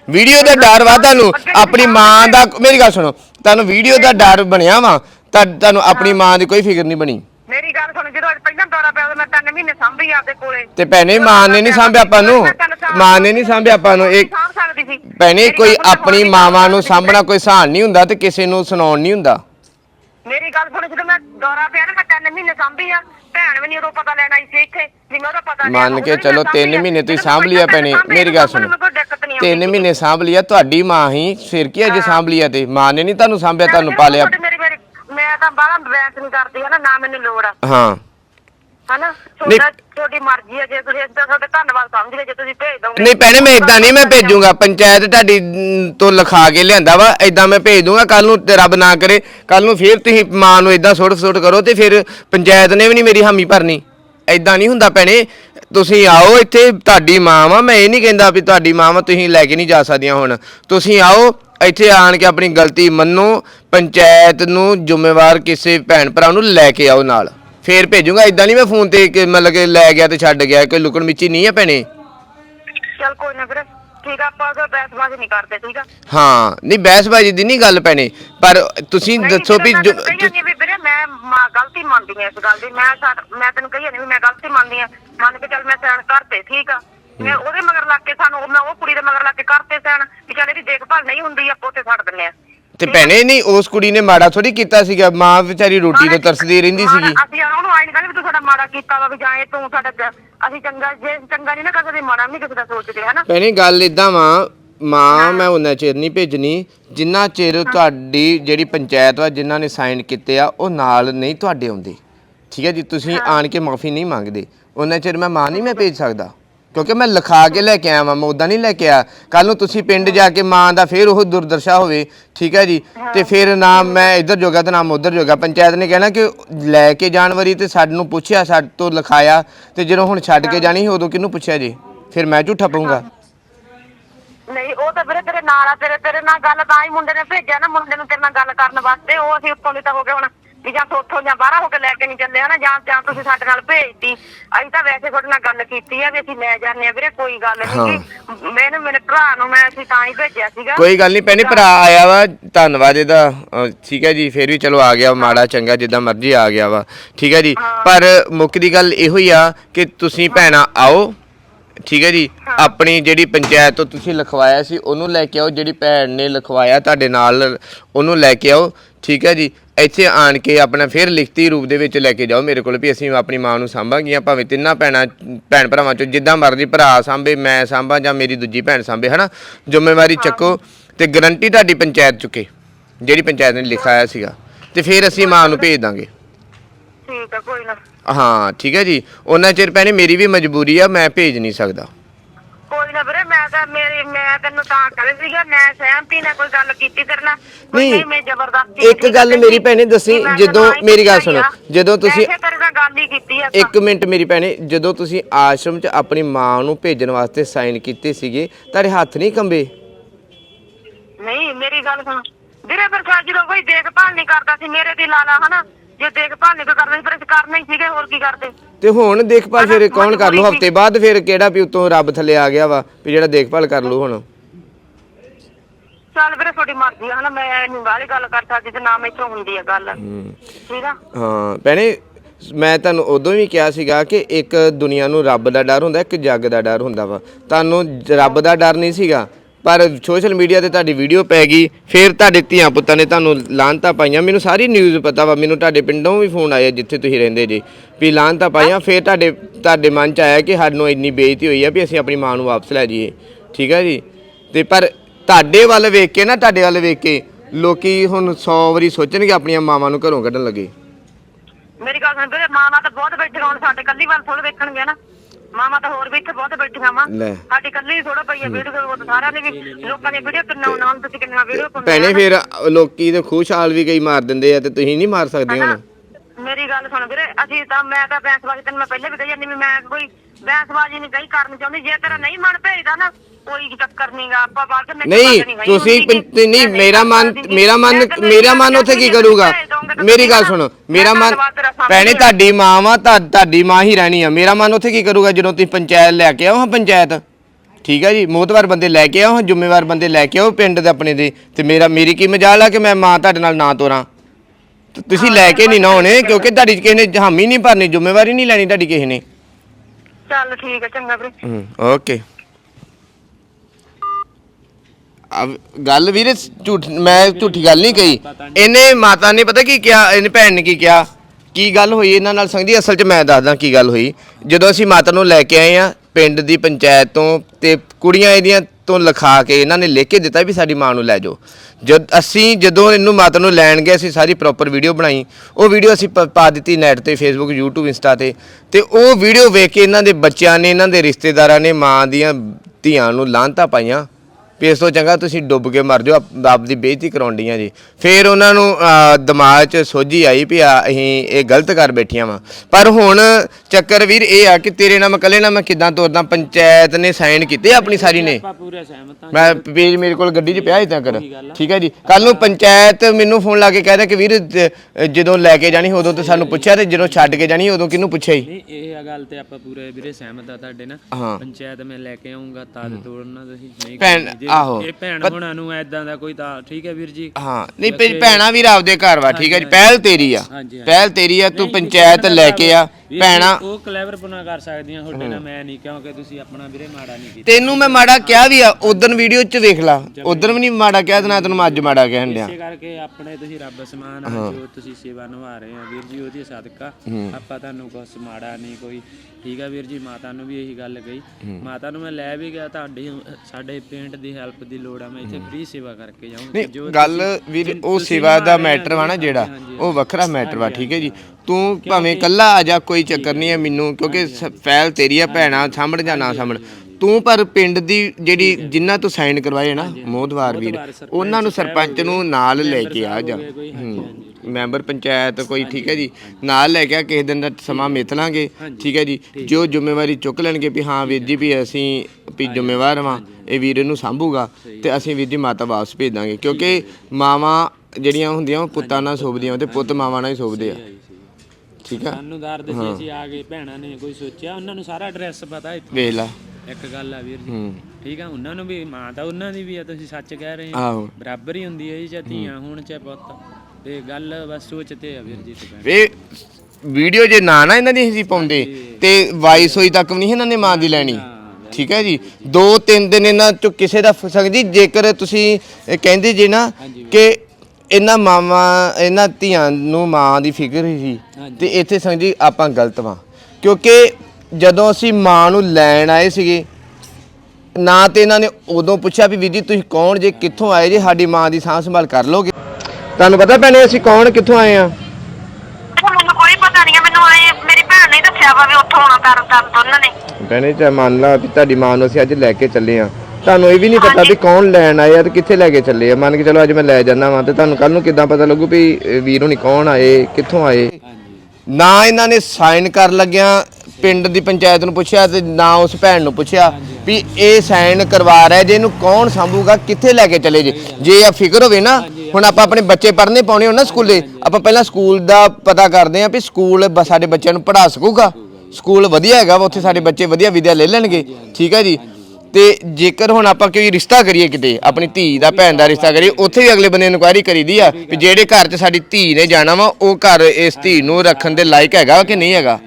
ਵੀਡੀਓ ਦਾ ਡਰ ਵਾ ਤੁਹਾਨੂੰ। ਆਪਣੀ ਮਾਂ ਦਾ ਮੇਰੀ ਗੱਲ ਸੁਣੋ। ਤੁਹਾਨੂੰ ਵੀਡੀਓ ਦਾ ਡਰ ਬਣਿਆ ਵਾ। ਤਾਂ ਤੁਹਾਨੂੰ ਆਪਣੀ ਮਾਂ ਦੀ ਕੋਈ ਫਿਕਰ ਨਹੀਂ ਬਣੀ। ਮੇਰੀ ਗੱਲ ਸੁਣ ਜਦੋਂ ਅੱਜ ਪਹਿਲਾਂ ਦੌਰਾ ਪਿਆ ਉਦੋਂ ਮੈਂ ਤਿੰਨ ਮਹੀਨੇ ਸਾਂਭੀ ਆਪਦੇ ਕੋਲੇ। ਤੇ ਭੈਣੇ ਮਾਂ ਨੇ ਨਹੀਂ ਸਾਂਭਿਆ ਆਪਾਂ ਨੂੰ। ਮਾਂ ਨੇ ਨਹੀਂ ਸਾਂਭਿਆ ਆਪਾਂ ਨੂੰ। ਇਹ ਸਾਂਭ ਸਕਦੀ ਸੀ ਭੈਣੇ ਕੋਈ ਆਪਣੀ ਮਾਵਾਂ ਨੂੰ ਸਾਂਭਣਾ ਕੋਈ ਸਹਾਨ ਨਹੀਂ ਹੁੰਦਾ ਤੇ ਕਿਸੇ ਨੂੰ ਸੁਣਾਉਣ ਨਹੀਂ ਹੁੰਦਾ। ਮੇਰੀ ਗੱਲ ਸੁਣ ਜਦੋਂ ਮੈਂ ਦੌਰਾ ਪਿਆ ਨਾ ਮੈਂ ਤਿੰਨ ਮਹੀਨੇ ਸਾਂਭੀ ਆ। ਭੈਣ ਵੀ ਨਹੀਂ ਉਦੋਂ ਪਤਾ ਲੈਣ ਆਈ ਸੀ ਇੱਥੇ ਵੀ ਮੈਂ ਉਹਦਾ ਪਤਾ ਲਿਆ ਮੰਨ ਕੇ ਚਲੋ ਮੈਂ 3 ਸਾਂਭੀ ਆ। ਮਹੀਨੇ ਤੁਸੀਂ ਸਾਂਭ ਲਿਆ ਭੈਣੇ ਮੇਰੀ ਗੱਲ ਸੁਣੋ। ਮੈਨੂੰ ਕੋਈ ਦਿੱਕਤ ਨਹੀਂ ਆਉਂਦੀ 3 ਮਹੀਨੇ ਸਾਂਭ ਲਿਆ ਤੁਹਾਡੀ ਮਾਂ ਹੀ ਫਿਰ ਕੀ ਅਜੇ ਸਾਂਭ ਲਿਆ ਤੇ? ਮਾਂ ਨੇ ਨਹੀਂ ਤੁਹਾਨੂੰ ਸਾਂਭਿਆ ਤੁਹਾਨੂੰ ਪਾਲਿਆ ਮੈਂ ਤਾਂ ਬਾਹਲਾ ਬੈਂਸ ਨਹੀਂ ਕਰਦੀ ਹੈ ਨਾ ਮੈਨੂੰ ਲੋੜ ਆ। ਹਾਂ। ਹਨਾ ਤੁਹਾਡਾ ਤੁਹਾਡੀ ਮਰਜ਼ੀ ਹੈ ਜੇ ਤੁਸੀਂ ਇਸ ਦਾ ਤੁਹਾਡੇ ਧੰਨਵਾਦ ਸਮਝ ਲਏ ਜੇ ਤੁਸੀਂ ਭੇਜ ਦੋਗੇ। ਨਹੀਂ ਭੈਣੇ ਮੈਂ ਇਦਾਂ ਨਹੀਂ ਮੈਂ ਭੇਜੂਗਾ। ਪੰਚਾਇਤ ਤੁਹਾਡੀ ਮ, ਤੋਂ ਲਿਖਾ ਕੇ ਲਿਆਂਦਾ ਵਾ ਇਦਾਂ ਮੈਂ ਭੇਜ ਦੂੰਗਾ ਕੱਲ ਨੂੰ ਤੇ ਰੱਬ ਨਾ ਕਰੇ ਕੱਲ ਨੂੰ ਫਿਰ ਤੁਸੀਂ ਮਾਂ ਨੂੰ ਇਦਾਂ ਸੁੱਟ ਸੁੱਟ ਕਰੋ ਤੇ ਫਿਰ ਪੰਚਾਇਤ ਨੇ ਵੀ ਨਹੀਂ ਮੇਰੀ ਹਾਮੀ ਭਰਨੀ। ਇਦਾਂ ਨਹੀਂ ਹੁੰਦਾ ਭੈਣੇ ਤੁਸੀਂ ਆਓ ਇੱਥੇ ਤੁਹਾਡੀ ਮਾਂ ਵਾ ਮੈਂ ਇਹ ਨਹੀਂ ਕਹਿੰਦਾ ਵੀ ਤੁਹਾਡੀ ਮਾਂ ਵਾ ਤੁਸੀਂ ਲੈ ਕੇ ਨਹੀਂ ਜਾ ਸਕਦੀਆਂ ਹੁਣ। ਤੁਸੀਂ ਆਓ ਇੱਥੇ ਆਣ ਕੇ ਆਪਣੀ ਗਲਤੀ ਮੰਨੋ ਪੰਚਾਇਤ ਨੂੰ ਜ਼ਿੰਮੇਵਾਰ ਕਿਸੇ ਭੈਣ ਭਰਾ ਨੂੰ ਲੈ ਕੇ ਆਓ ਨਾਲ। ਫੇਰ ਭੇਜੂਗਾ ਇਦਾਂ ਨਹੀਂ ਮੈਂ ਫੋਨ ਤੇ ਕਿ ਮਤਲਬ ਕਿ ਲੈ ਗਿਆ ਤੇ ਛੱਡ ਗਿਆ ਕੋਈ ਲੁਕਣ ਮਿੱਚੀ ਨਹੀਂ ਹੈ ਭੈਣੇ? ਚਲ ਕੋਈ ਨਾ ਵੀਰੇ ਠੀਕ ਆ ਆਪਾਂ ਉਹ ਬੈਸਬਾਜ਼ੀ ਨਹੀਂ ਕਰਦੇ ਠੀਕ ਆ? ਹਾਂ ਨਹੀਂ ਬਹਿਸਬਾਜੀ ਦੀ ਨਹੀਂ ਗੱਲ ਪੈਣੀ ਪਰ ਤੁਸੀਂ ਦੱਸੋ ਵੀ ਜੋ- ਮੈਂ ਤੈਨੂੰ ਕਹੀ ਜਾਂਦੀ ਵੀ ਵੀਰੇ ਮੈਂ ਮਾਂ ਗਲਤੀ ਮੰਨਦੀ ਆ ਇਸ ਗੱਲ ਦੀ ਮੈਂ ਛੱਡ- ਮੈਂ ਤੈਨੂੰ ਕਹੀ ਨਹੀਂ ਵੀ ਮੈਂ ਗਲਤੀ ਮੰਨਦੀ ਆ ਮੰਨ ਕੇ ਚੱਲ ਮੈਂ ਸੈਨ ਕਰਤੇ ਠੀਕ ਆ? ਮੈਂ ਉਹਦੇ ਮਗਰ ਲੱਗ ਕੇ ਸਾਨੂੰ ਮੈਂ ਉਹ ਕੁੜੀ ਦੇ ਮਗਰ ਲੱਗ ਕੇ ਕਰਤੇ ਸੈਣ ਵੀ ਚੱਲ ਇਹਦੀ ਦੇਖਭਾਲ ਨਹੀਂ ਹੁੰਦੀ ਆਪਾਂ ਉੱਥੇ ਛੱਡ ਦਿੰਨੇ ਆ। ਤੇ ਭੈਣੇ ਨਹੀਂ ਉਸ ਕੁੜੀ ਨੇ ਮਾੜਾ ਥੋੜੀ ਕੀਤਾ ਸੀਗਾ ਮਾਂ ਵਿਚਾਰੀ ਰੋਟੀ ਤੋਂ ਤਰਸਦੀ ਰਹਿੰਦੀ ਸੀਗੀ। ਅਸੀਂ ਉਹਨੂੰ ਆਈ ਨਹੀਂ ਕਹਿੰਦੇ ਵੀ ਤੂੰ ਸਾਡਾ ਮਾੜਾ ਕੀਤਾ ਵਾ ਵੀ ਜਾਂ ਇਹ ਤੂੰ ਸਾਡਾ ਅਸੀਂ ਚੰਗਾ ਜੇ ਚੰਗਾ ਨਹੀਂ ਨਾ ਕਰਦੇ ਮਾੜਾ ਵੀ ਨਹੀਂ ਕਿਸੇ ਦਾ ਸੋਚਦੇ ਹਨਾ? ਭੈਣੇ ਗੱਲ ਇਦਾਂ ਵਾ ਮਾਂ ਮੈਂ ਉਹਨਾਂ ਚਿਰ ਨਹੀਂ ਭੇਜਣੀ ਜਿੰਨਾ ਚਿਰ ਤੁਹਾਡੀ ਜਿਹੜੀ ਪੰਚਾਇਤ ਵਾ ਜਿਨ੍ਹਾਂ ਨੇ ਸਾਈਨ ਕੀਤੇ ਆ ਉਹ ਨਾਲ ਨਹੀਂ ਤੁਹਾਡੇ ਆਉਂਦੇ। ਠੀਕ ਹੈ ਜੀ ਤੁਸੀਂ ਆਣ ਕੇ ਮਾਫੀ ਨਹੀਂ ਮੰਗਦੇ। ਉਹਨਾਂ ਚਿਰ ਮੈਂ ਮਾਂ ਨਹੀਂ ਮੈਂ ਭੇਜ ਸਕਦਾ। ਕਿਉਂਕਿ ਮੈਂ ਲਿਖਾ ਕੇ ਲੈ ਕੇ ਆਇਆ ਵਾਂ ਮੈਂ ਉਦਾਂ ਨਹੀਂ ਲੈ ਕੇ ਆਇਆ ਕੱਲ ਨੂੰ ਤੁਸੀਂ ਪਿੰਡ ਜਾ ਕੇ ਮਾਂ ਦਾ ਫੇਰ ਉਹ ਦੁਰਦਸ਼ਾ ਹੋਵੇ ਠੀਕ ਹੈ ਜੀ? ਤੇ ਫਿਰ ਨਾ ਮੈਂ ਇੱਧਰ ਜੋਗਾ ਤੇ ਨਾ ਮੈਂ ਉੱਧਰ ਜੋਗਾ। ਪੰਚਾਇਤ ਨੇ ਕਹਿਣਾ ਕਿ ਲੈ ਕੇ ਜਾਣ ਵਾਰੀ ਤੇ ਸਾਨੂੰ ਪੁੱਛਿਆ ਸਾਡੇ ਤੋਂ ਲਿਖਾਇਆ ਤੇ ਜਦੋਂ ਹੁਣ ਛੱਡ ਕੇ ਜਾਣੀ ਸੀ ਉਦੋਂ ਕਿਹਨੂੰ ਪੁੱਛਿਆ ਜੀ? ਫਿਰ ਮੈਂ ਝੂਠਾ ਪਾਉਂਗਾ ਨਹੀਂ ਉਹ ਤਾਂ ਵੀਰੇ ਤੇਰੇ ਨਾਲ ਆ ਤੇਰੇ ਤੇਰੇ ਨਾਲ ਗੱਲ ਤਾਂ ਹੀ ਮੁੰਡੇ ਨੇ ਭੇਜਿਆ ਨਾ ਮੁੰਡੇ ਨੂੰ ਤੇਰੇ ਨਾਲ ਗੱਲ ਕਰਨ ਵਾਸਤੇ ਉਹ ਅਸੀਂ ਉੱਤੋਂ ਦੀ ਤਾਂ ਹੋ ਗਏ ਹੁਣ। ਵੀ ਜਾਂ ਉੱਥੋਂ ਜਾਂ ਬਾਹਰ ਹੋ ਕੇ ਲੈ ਕੇ ਨਹੀਂ ਚੱਲੇ ਹਨਾ ਜਾਂ ਜਾਂ ਤੁਸੀਂ ਸਾਡੇ ਨਾਲ ਭੇਜਤੀ। ਅਸੀਂ ਤਾਂ ਵੈਸੇ ਤੁਹਾਡੇ ਨਾਲ ਗੱਲ ਕੀਤੀ ਆ ਵੀ ਅਸੀਂ ਲੈ ਜਾਂਦੇ ਆ ਵੀਰੇ ਕੋਈ ਗੱਲ ਨਹੀਂ ਮੈਨੂੰ ਮੇਰੇ ਭਰਾ ਨੂੰ ਮੈਂ ਅਸੀਂ ਤਾਂ ਹੀ ਭੇਜਿਆ ਸੀਗਾ। ਕੋਈ ਗੱਲ ਨਹੀਂ ਭੈਣੇ ਭਰਾ ਆਇਆ ਵਾ ਧੰਨਵਾਦ ਇਹਦਾ। ਅਹ ਠੀਕ ਹੈ ਜੀ ਫਿਰ ਵੀ ਚਲੋ ਆ ਗਿਆ ਮਾੜਾ ਚੰਗਾ ਜਿੱਦਾਂ ਮਰਜ਼ੀ ਆ ਗਿਆ ਵਾ। ਠੀਕ ਹੈ ਜੀ ਪਰ ਮੁੱਖ ਦੀ ਗੱਲ ਇਹੋ ਹੀ ਆ ਕਿ ਤੁਸੀਂ ਭੈਣਾ ਆਓ। ਠੀਕ ਹੈ ਜੀ ਆਪਣੀ ਜਿਹੜੀ ਪੰਚਾਇਤ ਤੋਂ ਤੁਸੀਂ ਲਿਖਵਾਇਆ ਸੀ ਉਹਨੂੰ ਲੈ ਕੇ ਆਓ। ਜਿਹੜੀ ਭੈਣ ਨੇ ਲਿਖਵਾਇਆ ਤੁਹਾਡੇ ਨਾਲ ਉਹਨੂੰ ਲੈ ਕੇ ਆਓ। ਠੀਕ ਹੈ ਜੀ ਇੱਥੇ ਆਣ ਕੇ ਆਪਣਾ ਫਿਰ ਲਿਖਤੀ ਰੂਪ ਦੇ ਵਿੱਚ ਲੈ ਕੇ ਜਾਓ ਮੇਰੇ ਕੋਲ ਵੀ ਅਸੀਂ ਆਪਣੀ ਮਾਂ ਨੂੰ ਸਾਂਭਾਂਗੀਆਂ ਭਾਵੇਂ ਤਿੰਨਾਂ ਭੈਣਾਂ ਭੈਣ ਭਰਾਵਾਂ ਚੋਂ ਜਿੱਦਾਂ ਮਰਜ਼ੀ ਭਰਾ ਸਾਂਭੇ ਮੈਂ ਸਾਂਭਾਂ ਜਾਂ ਮੇਰੀ ਦੂਜੀ ਭੈਣ ਸਾਂਭੇ ਹਨਾ? ਜ਼ਿੰਮੇਵਾਰੀ ਚੱਕੋ ਤੇ ਗਰੰਟੀ ਤੁਹਾਡੀ ਪੰਚਾਇਤ ਚੁੱਕੇ ਜਿਹੜੀ ਪੰਚਾਇਤ ਨੇ ਲਿਖਾਇਆ ਸੀਗਾ ਤੇ ਫਿਰ ਅਸੀਂ ਮਾਂ ਨੂੰ ਭੇਜ ਦਾਂਗੇ। ਠੀਕ ਆ ਕੋਈ ਨਾ। ਹਾਂ ਠੀਕ ਹੈ ਜੀ ਉਹਨਾਂ ਚਿਰ ਭੈਣੇ ਮੇਰੀ ਵੀ ਮਜਬੂਰੀ ਆ ਮੈਂ ਭੇਜ ਨਹੀਂ ਸਕਦਾ। ਮੈਂ ਤਾਂ ਮੇਰੀ ਮੈਂ ਤੈਨੂੰ ਤਾਂ ਕਰੇ ਸੀਗਾ ਮੈਂ ਸਹਿਮਤੀ ਨਾਲ ਕੋਈ ਗੱਲ ਕੀਤੀ ਤੇਰੇ ਨਾਲ। ਕੋਈ ਨਹੀਂ, ਮੈਂ ਜ਼ਬਰਦਸਤੀ ਇੱਕ ਨਹੀਂ ਗੱਲ ਕੀਤੀ। ਮੇਰੀ ਭੈਣੇ ਦੱਸੀ, ਮੈਂ ਜਦੋਂ- ਤੈਨੂੰ ਆਏਂ ਮੇਰੀ ਗੱਲ ਕੀਤਾ ਸੁਣੋ, ਹੀ ਆ। ਜਦੋਂ ਤੁਸੀਂ- ਵੈਸੇ ਤੇਰੇ ਨਾਲ ਗੱਲ ਹੀ ਕੀਤੀ ਆ ਇੱਕ ਮਿੰਟ ਮੇਰੀ ਭੈਣੇ ਜਦੋਂ ਤੁਸੀਂ ਆਸ਼ਰਮ 'ਚ ਆਪਣੀ ਮਾਂ ਨੂੰ ਭੇਜਣ ਵਾਸਤੇ ਸਾਈਨ ਕੀਤੇ ਸੀਗੇ ਤੁਹਾਡੇ ਹੱਥ ਨਹੀਂ ਕੰਬੇ? ਨਹੀਂ ਮੇਰੀ ਗੱਲ ਸੁਣ। ਵੀਰੇ ਫਿਰ ਜਦੋਂ ਕੋਈ ਦੇਖਭਾਲ ਨਹੀਂ ਕਰਦਾ ਸੀ ਮੇਰੇ ਦੀ ਲਾਲਾ ਹਨਾ? ਜੇ ਨਹੀਂ ਕੋਈ ਕਰਦਾ ਸੀ ਫਿਰ ਅਸੀਂ ਕਰਨਾ ਹੀ ਸੀਗੇ ਹੋਰ ਕੀ ਕਰਦੇ? ਤੇ ਹੁਣ ਦੇਖਭਾਲ ਫਿਰ ਕੌਣ ਕਰ ਲੂ ਹਫ਼ਤੇ ਬਾਅਦ ਫਿਰ ਕਿਹੜਾ ਵੀ ਉਤੋਂ ਰੱਬ ਥੱਲੇ ਆ ਗਿਆ ਵਾ ਵੀ ਜਿਹੜਾ ਦੇਖਭਾਲ ਕਰ ਲੂ ਹੁਣ? ਚੱਲ ਵੀਰੇ ਤੁਹਾਡੀ ਮਰਜ਼ੀ ਆ ਹਨਾ ਮੈਂ ਨਹੀਂ ਵਾਲੀ ਗੱਲ ਕਰ ਸਕਦੀ ਤੇ ਨਾ ਮੈਥੋਂ ਹੁੰਦੀ ਆ ਗੱਲ। ਠੀਕ ਆ? ਹਾਂ ਭੈਣੇ ਮੈਂ ਤੁਹਾਨੂੰ ਉਦੋਂ ਵੀ ਕਿਹਾ ਸੀਗਾ ਕਿ ਇੱਕ ਦੁਨੀਆ ਨੂੰ ਰੱਬ ਦਾ ਡਰ ਹੁੰਦਾ ਇੱਕ ਜੱਗ ਦਾ ਡਰ ਹੁੰਦਾ ਵਾ। ਤੁਹਾਨੂੰ ਰੱਬ ਦਾ ਡਰ ਨਹੀਂ ਸੀਗਾ ਪਰ ਸੋਸ਼ਲ ਮੀਡੀਆ ਤੇ ਤੁਹਾਡੀ ਵੀਡੀਓ ਪੈ ਗਈ, ਫਿਰ ਤੁਹਾਡੇ ਧੀਆਂ ਪੁੱਤਾਂ ਨੇ ਤੁਹਾਨੂੰ ਲਾਂਤਾ ਪਾਈਆਂ। ਮੈਨੂੰ ਸਾਰੀ ਨਿਊਜ਼ ਪਤਾ ਵਾ, ਮੈਨੂੰ ਤੁਹਾਡੇ ਪਿੰਡੋਂ ਵੀ ਫੋਨ ਆਇਆ ਜਿੱਥੇ ਤੁਸੀਂ ਰਹਿੰਦੇ ਜੀ, ਵੀ ਲਾਂਤਾ ਪਾਈਆਂ। ਫਿਰ ਤੁਹਾਡੇ ਤੁਹਾਡੇ ਮਨ ਚ ਆਇਆ ਕਿ ਸਾਨੂੰ ਇੰਨੀ ਬੇਇੱਜ਼ਤੀ ਹੋਈ ਆ ਵੀ ਅਸੀਂ ਆਪਣੀ ਮਾਂ ਨੂੰ ਵਾਪਸ ਲੈ ਜਾਈਏ। ਠੀਕ ਹੈ ਜੀ? ਤੇ ਪਰ ਤੁਹਾਡੇ ਵੱਲ ਵੇਖ ਕੇ ਨਾ, ਤੁਹਾਡੇ ਵੱਲ ਵੇਖ ਕੇ ਲੋਕੀ ਹੁਣ 100 ਵਾਰੀ ਸੋਚਣਗੇ ਆਪਣੀਆਂ ਮਾਵਾਂ ਨੂੰ ਘਰੋਂ ਕੱਢਣ ਲੱਗੇ। ਮੇਰੀ ਗੱਲ ਸੁਣ ਵੀਰੇ ਮਾਮਾ ਤਾਂ ਬਹੁਤ ਬੈਠੇ ਹੁਣ, ਸਾਡੇ ਕੱਲੀ ਵੱਲ ਥੋੜੇ ਵੇਖਣਗੇ ਨਾ। ਮਾਮਾ ਤਾਂ ਹੋਰ ਵੀ ਇੱਥੇ ਬਹੁਤ ਬੈਠੀਆਂ ਵਾ। ਲੈ। ਸਾਡੀ ਕੱਲੀ ਥੋੜਾ ਪਈ ਆ ਵੀਡੀਓ ਉਹ ਤਾਂ ਸਾਰਿਆਂ ਨੇ ਵੀ ਲੋਕਾਂ ਦੀ ਵੀਡੀਓ ਕਿੰਨਾ ਨਾਮ ਤੁਸੀਂ ਕਿੰਨਾ ਵੀਡੀਓ ਭੈਣੇ ਫਿਰ ਲੋਕੀ ਤੇ ਖੁਸ਼ਹਾਲ ਵੀ ਕਈ ਮਾਰ ਦਿੰਦੇ ਆ ਤੇ ਤੁਸੀਂ ਨਹੀਂ ਮਾਰ ਸਕਦੇ ਹੁਣ। ਮੇਰੀ ਗੱਲ ਸੁਣ ਵੀਰੇ ਅਸੀਂ ਤਾਂ ਮੈਂ ਤਾਂ ਬੈਂਸਬਾਜ਼ੀ ਤੈਨੂੰ ਮੈਂ ਪਹਿਲੇ ਵੀ ਕਹੀ ਜਾਂਦੀ ਵੀ ਮੈਂ ਕੋਈ ਬੈਂਸਬਾਜ਼ੀ ਨਹੀਂ ਕਹੀ ਕਰਨੀ ਚਾਹੁੰਦੀ। ਜੇ ਤੇਰਾ ਨਹੀਂ ਮਨ ਭੇਜਦਾ ਨਾ ਕੋਈ ਚੱਕਰ ਨਹੀਂਗਾ ਆਪਾਂ ਬਾਅਦ ਵਿੱਚ ਨਹੀਂ ਤੁਸੀਂ ਪੰ- ਨਹੀਂ ਮੇਰਾ ਮਨ ਮੇਰਾ ਮਨ ਮੇਰਾ ਮਨ ਉੱਥੇ ਕੀ ਕਰੂਗਾ? ਮੇਰੀ ਗੱਲ ਸੁਣੋ। ਮੇਰਾ ਮਨ ਭੈਣੇ ਤੁਹਾਡੀ ਮਾਂ ਵਾ ਤੁਹਾ- ਤੁਹਾਡੀ ਮਾਂ ਹੀ ਰਹਿਣੀ ਆ। ਮੇਰਾ ਮਨ ਉੱਥੇ ਕੀ ਕਰੂਗਾ ਜਦੋਂ ਤੁਸੀਂ ਪੰਚਾਇਤ ਲੈ ਕੇ ਆਓ ਹਾਂ ਪੰਚਾਇਤ? ਠੀਕ ਹੈ ਜੀ ਮੋਤਵਾਰ ਬੰਦੇ ਲੈ ਕੇ ਆਓ ਹਾਂ ਜ਼ਿੰਮੇਵਾਰ ਬੰਦੇ ਲੈ ਕੇ ਆਓ ਪਿੰਡ ਦੇ ਆਪਣੇ ਦੇ। ਤੇ ਮੇਰਾ ਮੇਰੀ ਕੀ ਮਜਾਲ ਆ ਕਿ ਮੈਂ ਮਾਂ ਤੁਹਾਡੇ ਨਾਲ ਨਾ ਤੋਰਾਂ? ਤੇ ਤੁਸੀਂ ਲੈ ਕੇ ਨਹੀਂ ਨਾ ਆਉਣੇ ਕਿਉਂਕਿ ਤੁਹਾਡੀ ਕਿਸੇ ਨੇ ਹਾਮੀ ਨਹੀਂ ਭਰਨੀ ਜ਼ਿੰਮੇਵਾਰੀ ਨਹੀਂ ਲੈਣੀ ਤੁਹਾਡੀ ਕਿਸੇ ਨੇ। ਚੱਲ ਠੀਕ ਹੈ ਚੰਗਾ ਵੀਰੇ। ਹੂੰ ਓਕੇ। ਅਬ ਗੱਲ ਵੀਰੇ ਝੂਠ, ਮੈਂ ਝੂਠੀ ਗੱਲ ਨਹੀਂ ਕਹੀ। ਇਹਨੇ ਮਾਤਾ ਨੇ ਪਤਾ ਕੀ ਕਿਹਾ? ਇਹਨੇ ਭੈਣ ਨੇ ਕੀ ਕਿਹਾ? ਕੀ ਗੱਲ ਹੋਈ ਇਹਨਾਂ ਨਾਲ ਸੰਗਦੀ? ਅਸਲ 'ਚ ਮੈਂ ਦੱਸਦਾ ਕੀ ਗੱਲ ਹੋਈ। ਜਦੋਂ ਅਸੀਂ ਮਾਤਾ ਨੂੰ ਲੈ ਕੇ ਆਏ ਆ ਪਿੰਡ ਦੀ ਪੰਚਾਇਤ ਤੋਂ ਤੇ ਕੁੜੀਆਂ ਇਹਦੀਆਂ ਤੋਂ ਲਿਖਾ ਕੇ ਇਹਨਾਂ ਨੇ ਲਿਖ ਕੇ ਦਿੱਤਾ ਵੀ ਸਾਡੀ ਮਾਂ ਨੂੰ ਲੈ ਜਾਓ। ਜਦ ਅਸੀਂ, ਜਦੋਂ ਇਹਨੂੰ ਮਾਤਾ ਨੂੰ ਲੈਣ ਗਏ, ਅਸੀਂ ਸਾਰੀ ਪ੍ਰੋਪਰ ਵੀਡੀਓ ਬਣਾਈ। ਉਹ ਵੀਡੀਓ ਅਸੀਂ ਪ- ਪਾ ਦਿੱਤੀ ਨੈਟ ਤੇ ਫੇਸਬੁੱਕ YouTube ਇੰਸਟਾ ਤੇ। ਤੇ ਉਹ ਵੀਡੀਓ ਵੇਖ ਕੇ ਇਹਨਾਂ ਦੇ ਬੱਚਿਆਂ ਨੇ, ਇਹਨਾਂ ਦੇ ਰਿਸ਼ਤੇਦਾਰਾਂ ਨੇ ਮਾਂ ਦੀਆਂ ਧੀਆਂ ਨੂੰ ਲਾਂਤਾ ਪਾਈਆਂ। ਵੀ ਇਸ ਤੋਂ ਚੰਗਾ ਤੁਸੀਂ ਡੁੱਬ ਕੇ ਮਰ ਜਾਓ, ਆਪ- ਆਪ ਦੀ ਬੇਇੱਜ਼ਤੀ ਕਰਾਉਂਦੀਆਂ ਜੀ। ਫਿਰ ਉਹਨਾਂ ਨੂੰ ਦਿਮਾਗ 'ਚ ਸੋਝੀ ਆਈ ਵੀ ਆ, ਅਸੀਂ ਇਹ ਗਲਤ ਕਰ ਬੈਠੀਆਂ ਵਾਂ। ਪਰ ਹੁਣ ਚੱਕਰ ਵੀਰ ਇਹ ਆ ਕਿ ਤੇਰੇ ਨਾਲ ਮੈਂ ਇਕੱਲੇ ਨਾਲ ਮੈਂ ਕਿਦਾਂ ਤੋਰਦਾ ਪੰਚਾਇਤ ਨੇ ਸਾਈਨ ਕੀਤੇ ਆਪਣੀ ਸਾਰੀ ਨੇ? ਆਪਾਂ ਪੂਰੇ ਸਹਿਮਤ ਹਾਂ ਮੈਂ ਪੇਜ ਮੇਰੇ ਕੋਲ ਗੱਡੀ 'ਚ ਪਿਆ ਇਦਾਂ ਕਰ। ਠੀਕ ਹੈ ਜੀ। ਕੱਲ ਨੂੰ ਪੰਚਾਇਤ ਮੈਨੂੰ ਫੋਨ ਲਾ ਕੇ ਕਹਿਦਾ ਕਿ ਵੀਰ ਜ- ਜਦੋਂ ਲੈ ਕੇ ਜਾਣੀ ਉਦੋਂ ਤੇ ਸਾਨੂੰ ਪੁੱਛਿਆ ਤੇ ਜਦੋਂ ਛੱਡ ਕੇ ਜਾਣੀ ਉਦੋਂ ਕਿਹਨੂੰ ਪੁੱਛਿਆ ਨਹੀਂ ਇਹ ਆ ਗੱਲ ਤੇ ਆਪਾਂ ਪੂਰੇ ਵੀਰੇ ਸਹਿਮਤ ਆ ਤੁਹਾਡੇ ਨਾਲ। ਹਾਂ। ਪੰਚਾਇਤ ਮੈਂ ਲੈ ਕੇ ਆਉਂਗਾ ਤਾਂ ਤੋੜਨਾ ਤੁਸੀਂ ਨਹੀਂ ਭੈਣ, ਕਰਨੀ। ਜੇ। ਆਹੋ। ਇਹ ਭੈਣ ਹੋਣਾ ਨੂੰ ਐਦਾਂ ਦਾ ਕੋਈ ਤਾਂ ਠੀਕ ਹੈ ਵੀਰ ਜੀ? ਹਾਂ। ਨਹੀਂ ਭੈ- ਭੈਣਾਂ ਵੀ ਆਪਦੇ ਘਰ ਵਾ ਠੀਕ ਹੈ ਜੀ। ਪਹਿਲ ਤੇਰੀ ਆ। ਹਾਂਜੀ, ਹਾਂਜੀ। ਪਹਿਲ ਤੇਰੀ ਆ ਤੂੰ ਪੰਚਾਇਤ ਲੈ ਕੇ ਆ। ਵੀਰ ਜੀ, ਭੈਣਾ। ਉਹ ਕਲੈਵਰ ਪੁਣਾ ਕਰ ਸਕਦੀਆਂ ਤੁਹਾਡੇ ਨਾਲ ਮੈਂ ਨਹੀਂ ਕਿਉਂਕਿ ਤੁਸੀਂ ਆਪਣਾ ਵੀਰੇ ਮਾੜਾ ਨਹੀਂ ਕੀਤਾ। ਤੈਨੂੰ ਮੈਂ ਮਾੜਾ ਕਿਹਾ ਵੀ ਆ ਉਦੋਂ ਵੀਡੀਓ 'ਚ ਵੇਖ ਲਾ। ਉਦੋਂ ਵੀ ਨਹੀਂ ਮਾੜਾ ਕਿਹਾ ਤੇ ਨਾ ਤੈਨੂੰ ਮੈਂ ਅੱਜ ਮਾੜਾ ਕਹਿਣ ਡਿਆ। ਇਸੇ ਕਰਕੇ ਆਪਣੇ ਤੁਸੀਂ ਰੱਬ ਸਮਾਨ ਆ ਜੋ ਤੁਸੀਂ ਸੇਵਾ ਨਿਭਾ ਰਹੇ ਆ ਵੀਰ ਜੀ ਉਹਦੀ ਸਦਕਾ ਆਪਾਂ ਤੁਹਾਨੂੰ ਕੁਛ ਮਾੜਾ ਨਹੀਂ ਕੋਈ ਠੀਕ ਆ ਵੀਰ ਜੀ ਮਾਤਾ ਨੂੰ ਵੀ ਇਹੀ ਗੱਲ ਕਹੀ। ਮਾਤਾ ਨੂੰ ਮੈਂ ਲੈ ਵੀ ਗਿਆ ਤੁਹਾਡੀ ਸਾਡੇ ਪੇਂਟ ਦੀ ਹੈਲਪ ਦੀ ਲੋੜ ਆ ਮੈਂ ਇੱਥੇ ਫ੍ਰੀ ਸੇਵਾ ਕਰਕੇ ਜਾਊਂਗਾ। ਜੋ ਗੱਲ ਵੀਰ ਉਹ ਸੇਵਾ ਦਾ ਮੈਟਰ ਵਾ ਨਾ ਜਿਹੜਾ ਉਹ ਵੱਖਰਾ ਮੈਟਰ ਵਾ ਠੀਕ ਹੈ ਜੀ? ਤੂੰ ਭਾਵੇਂ ਕੱਲਾ ਆ ਜਾ ਕੋਈ ਚੱਕਰ ਨਹੀਂ ਹੈ ਮੈਨੂੰ ਕਿਉਂਕਿ ਫੈਲ ਤੇਰੀ ਆ ਭੈਣਾ ਸਾਹਮਣ ਜਾਂ ਨਾ ਸਾਹਮਣ ਤੂੰ ਪਰ ਪਿੰਡ ਦੀ ਜਿਹੜੀ ਜਿੰਨਾ ਤੂੰ ਸਾਈਨ ਕਰਵਾਏ ਨਾ ਮੋਦਵਾਰ ਵੀਰ ਉਹਨਾਂ ਨੂੰ ਸਰਪੰਚ ਨੂੰ ਨਾਲ ਲੈ ਕੇ ਆ ਜਾ। ਮੈਂਬਰ ਪੰਚਾਇਤ ਕੋਈ ਠੀਕ ਹੈ ਜੀ? ਨਾਲ ਲੈ ਕੇ ਕਿਸੇ ਦਿਨ ਦਾ ਸਮਾਂ ਮਿੱਥ ਲਾਂਗੇ ਠੀਕ ਹੈ ਜੀ? ਜੋ ਜ਼ਿੰਮੇਵਾਰੀ ਚੁੱਕ ਲੈਣਗੇ ਵੀ ਹਾਂ ਵੀਰ ਜੀ ਵੀ ਅਸੀਂ ਵੀ ਜ਼ਿੰਮੇਵਾਰ ਵਾਂ ਇਹ ਵੀਰ ਨੂੰ ਸੰਭੂਗਾ ਤੇ ਅਸੀਂ ਵੀਰ ਜੀ ਮਾਤਾ ਵਾਪਸ ਭੇਜ ਦਾਂਗੇ। ਕਿਉਂਕਿ ਮਾਵਾਂ ਜਿਹੜੀਆਂ ਹੁੰਦੀਆਂ ਉਹ ਪੁੱਤਾਂ ਨਾਲ ਸੋਭਦੀਆਂ ਤੇ ਪੁੱਤ ਮਾਵਾਂ ਨਾਲ ਹੀ ਸੋਭਦੇ ਆ। ਠੀਕ ਆ? ਸਾਨੂੰ ਦਰਦ ਸੀ ਅਸੀਂ ਆ ਗਏ ਭੈਣਾਂ ਨੇ ਕੋਈ ਸੋਚਿਆ? ਉਹਨਾਂ ਨੂੰ ਸਾਰਾ ਐਡਰੈਸ ਪਤਾ ਇੱਥੇ। ਵੇਖ ਲਾ। ਇੱਕ ਗੱਲ ਆ ਵੀਰ ਜੀ। ਹੂੰ। ਠੀਕ ਆ ਉਹਨਾਂ ਨੂੰ ਵੀ ਮਾਂ ਤਾਂ ਉਹਨਾਂ ਦੀ ਵੀ ਆ ਤੁਸੀਂ ਸੱਚ ਕਹਿ ਰਹੇ ਆਹੋ। ਬਰਾਬਰ ਹੀ ਹੁੰਦੀ ਹੈ ਜੀ ਚਾਹੇ ਧੀਆਂ ਹੋਣ ਚਾਹੇ ਪੁੱਤ। ਤੇ ਗੱਲ ਬਸ ਸੋਚ ਤੇ ਆ ਵੀਰ ਜੀ ਤੇ ਭੈਣ। ਵੇ ਵੀਡੀਓ ਜੇ ਨਾ ਨਾ ਇਹਨਾਂ ਦੀ ਅਸੀਂ ਪਾਉਂਦੇ ਤੇ ਵਾਇਸ ਹੋਈ ਤੱਕ ਵੀ ਨਹੀਂ ਇਹਨਾਂ ਨੇ ਮਾਂ ਦੀ ਲੈਣੀ। ਠੀਕ ਹੈ ਜੀ। ਦੋ ਤਿੰਨ ਦਿਨ ਇਹਨਾਂ ਚੋਂ ਕਿਸੇ ਦਾ ਫਸਕ ਜੀ ਜੇਕਰ ਤੁਸੀਂ ਇਹ ਕਹਿੰਦੇ ਜੇ ਨਾ ਕਿ ਇਹਨਾਂ ਮਾਵਾਂ ਇਹਨਾਂ ਧੀਆਂ ਨੂੰ ਮਾਂ ਦੀ ਫਿਕਰ ਹੀ ਸੀ ਤੇ ਇੱਥੇ ਸੰਗ ਜੀ ਆਪਾਂ ਗਲਤ ਵਾਂ। ਕਿਉਂਕਿ ਜਦੋਂ ਅਸੀਂ ਮਾਂ ਨੂੰ ਲੈਣ ਆਏ ਸੀਗੇ ਨਾ ਤੇ ਇਹਨਾਂ ਨੇ ਉਦੋਂ ਪੁੱਛਿਆ ਵੀ ਵੀਰ ਜੀ ਤੁਸੀਂ ਕੌਣ? ਜੇ ਕਿੱਥੋਂ ਆਏ ਜੇ ਸਾਡੀ ਮਾਂ ਦੀ ਸਾਂਭ ਸੰਭਾਲ ਕਰ ਲੋਗੇ ਤੁਹਾਨੂੰ ਪਤਾ ਭੈਣੇ ਅਸੀਂ ਕੌਣ ਕਿੱਥੋਂ ਆਏ ਆ ਮੈਨੂੰ ਕੋਈ ਪਤਾ ਨਹੀਂ ਮੈਨੂੰ ਆਏ ਮੇਰੀ ਭੈਣ ਨੇ ਦੱਸਿਆ ਵਾ ਵੀ ਉੱਥੋਂ ਆਉਣਾ ਤਰਨ ਤਰਨ ਤੋਂ ਉਹਨਾਂ ਨੇ। ਭੈਣੇ ਚਾ ਮੰਨ ਲਾ ਵੀ ਤੁਹਾਡੀ ਮਾਂ ਨੂੰ ਅਸੀਂ ਅੱਜ ਲੈ ਕੇ ਚੱਲੇ ਆ ਤੁਹਾਨੂੰ ਇਹ ਵੀ ਨਹੀਂ ਪਤਾ ਵੀ ਕੌਣ ਲੈਣ ਆਏ ਆ ਤੇ ਕਿੱਥੇ ਲੈ ਕੇ ਚੱਲੇ ਆ। ਮੰਨ ਕੇ ਚਲੋ ਅੱਜ ਮੈਂ ਲੈ ਜਾਣਾ ਵਾਂ ਤੇ ਤੁਹਾਨੂੰ ਕੱਲ ਨੂੰ ਕਿੱਦਾਂ ਪਤਾ ਲੱਗੂ ਵੀ ਇਹ ਵੀਰ ਹੋਣੀ ਕੌਣ ਆਏ ਕਿੱਥੋਂ ਆਏ? ਨਾ ਇਹਨਾਂ ਨੇ ਸਾਈਨ ਕਰ ਲੱਗਿਆ ਪਿੰਡ ਦੀ ਪੰਚਾਇਤ ਨੂੰ ਪੁੱਛਿਆ ਤੇ ਨਾ ਉਸ ਭੈਣ ਨੂੰ ਪੁੱਛਿਆ ਵੀ ਇਹ ਸਾਈਨ ਕਰਵਾ ਰਿਹਾ, ਜੇ ਇਹਨੂੰ ਕੌਣ ਸੰਭੂਗਾ, ਕਿੱਥੇ ਲੈ ਕੇ ਚਲੇ ਜੇ? ਜੇ ਆ ਫਿਕਰ ਹੋਵੇ ਨਾ, ਹੁਣ ਆਪਾਂ ਆਪਣੇ ਬੱਚੇ ਪੜ੍ਹਨੇ ਪਾਉਣੇ ਹੋ ਨਾ ਸਕੂਲੇ, ਆਪਾਂ ਪਹਿਲਾਂ ਸਕੂਲ ਦਾ ਪਤਾ ਕਰਦੇ ਆਂ ਵੀ ਸਕੂਲ ਬ- ਸਾਡੇ ਬੱਚਿਆਂ ਨੂੰ ਪੜ੍ਹਾ ਸਕੂਗਾ। ਸਕੂਲ ਵਧੀਆ ਹੈਗਾ ਵਾ, ਉੱਥੇ ਸਾਡੇ ਬੱਚੇ ਵਧੀਆ ਵਿਦਿਆ ਲੈ ਲੈਣਗੇ, ਠੀਕ ਹੈ ਜੀ? ਤੇ ਜੇਕਰ ਹੁਣ ਆਪਾਂ ਕੋਈ ਰਿਸ਼ਤਾ ਕਰੀਏ ਕਿਤੇ, ਆਪਣੀ ਧੀ ਦਾ, ਭੈਣ ਦਾ ਰਿਸ਼ਤਾ ਕਰੀਏ, ਉੱਥੇ ਵੀ ਅਗਲੇ ਬੰਦੇ ਇਨਕੁਆਇਰੀ ਕਰੀਦੀ ਆ ਵੀ ਜਿਹੜੇ ਘਰ 'ਚ ਸਾਡੀ ਧੀ ਨੇ ਜਾਣਾ ਵਾ, ਉਹ ਘਰ ਇਸ ਧੀ ਨੂੰ ਰੱਖਣ ਦੇ ਲਾਇਕ ਹੈਗਾ ਕਿ ਨਹੀਂ ਹੈਗਾ?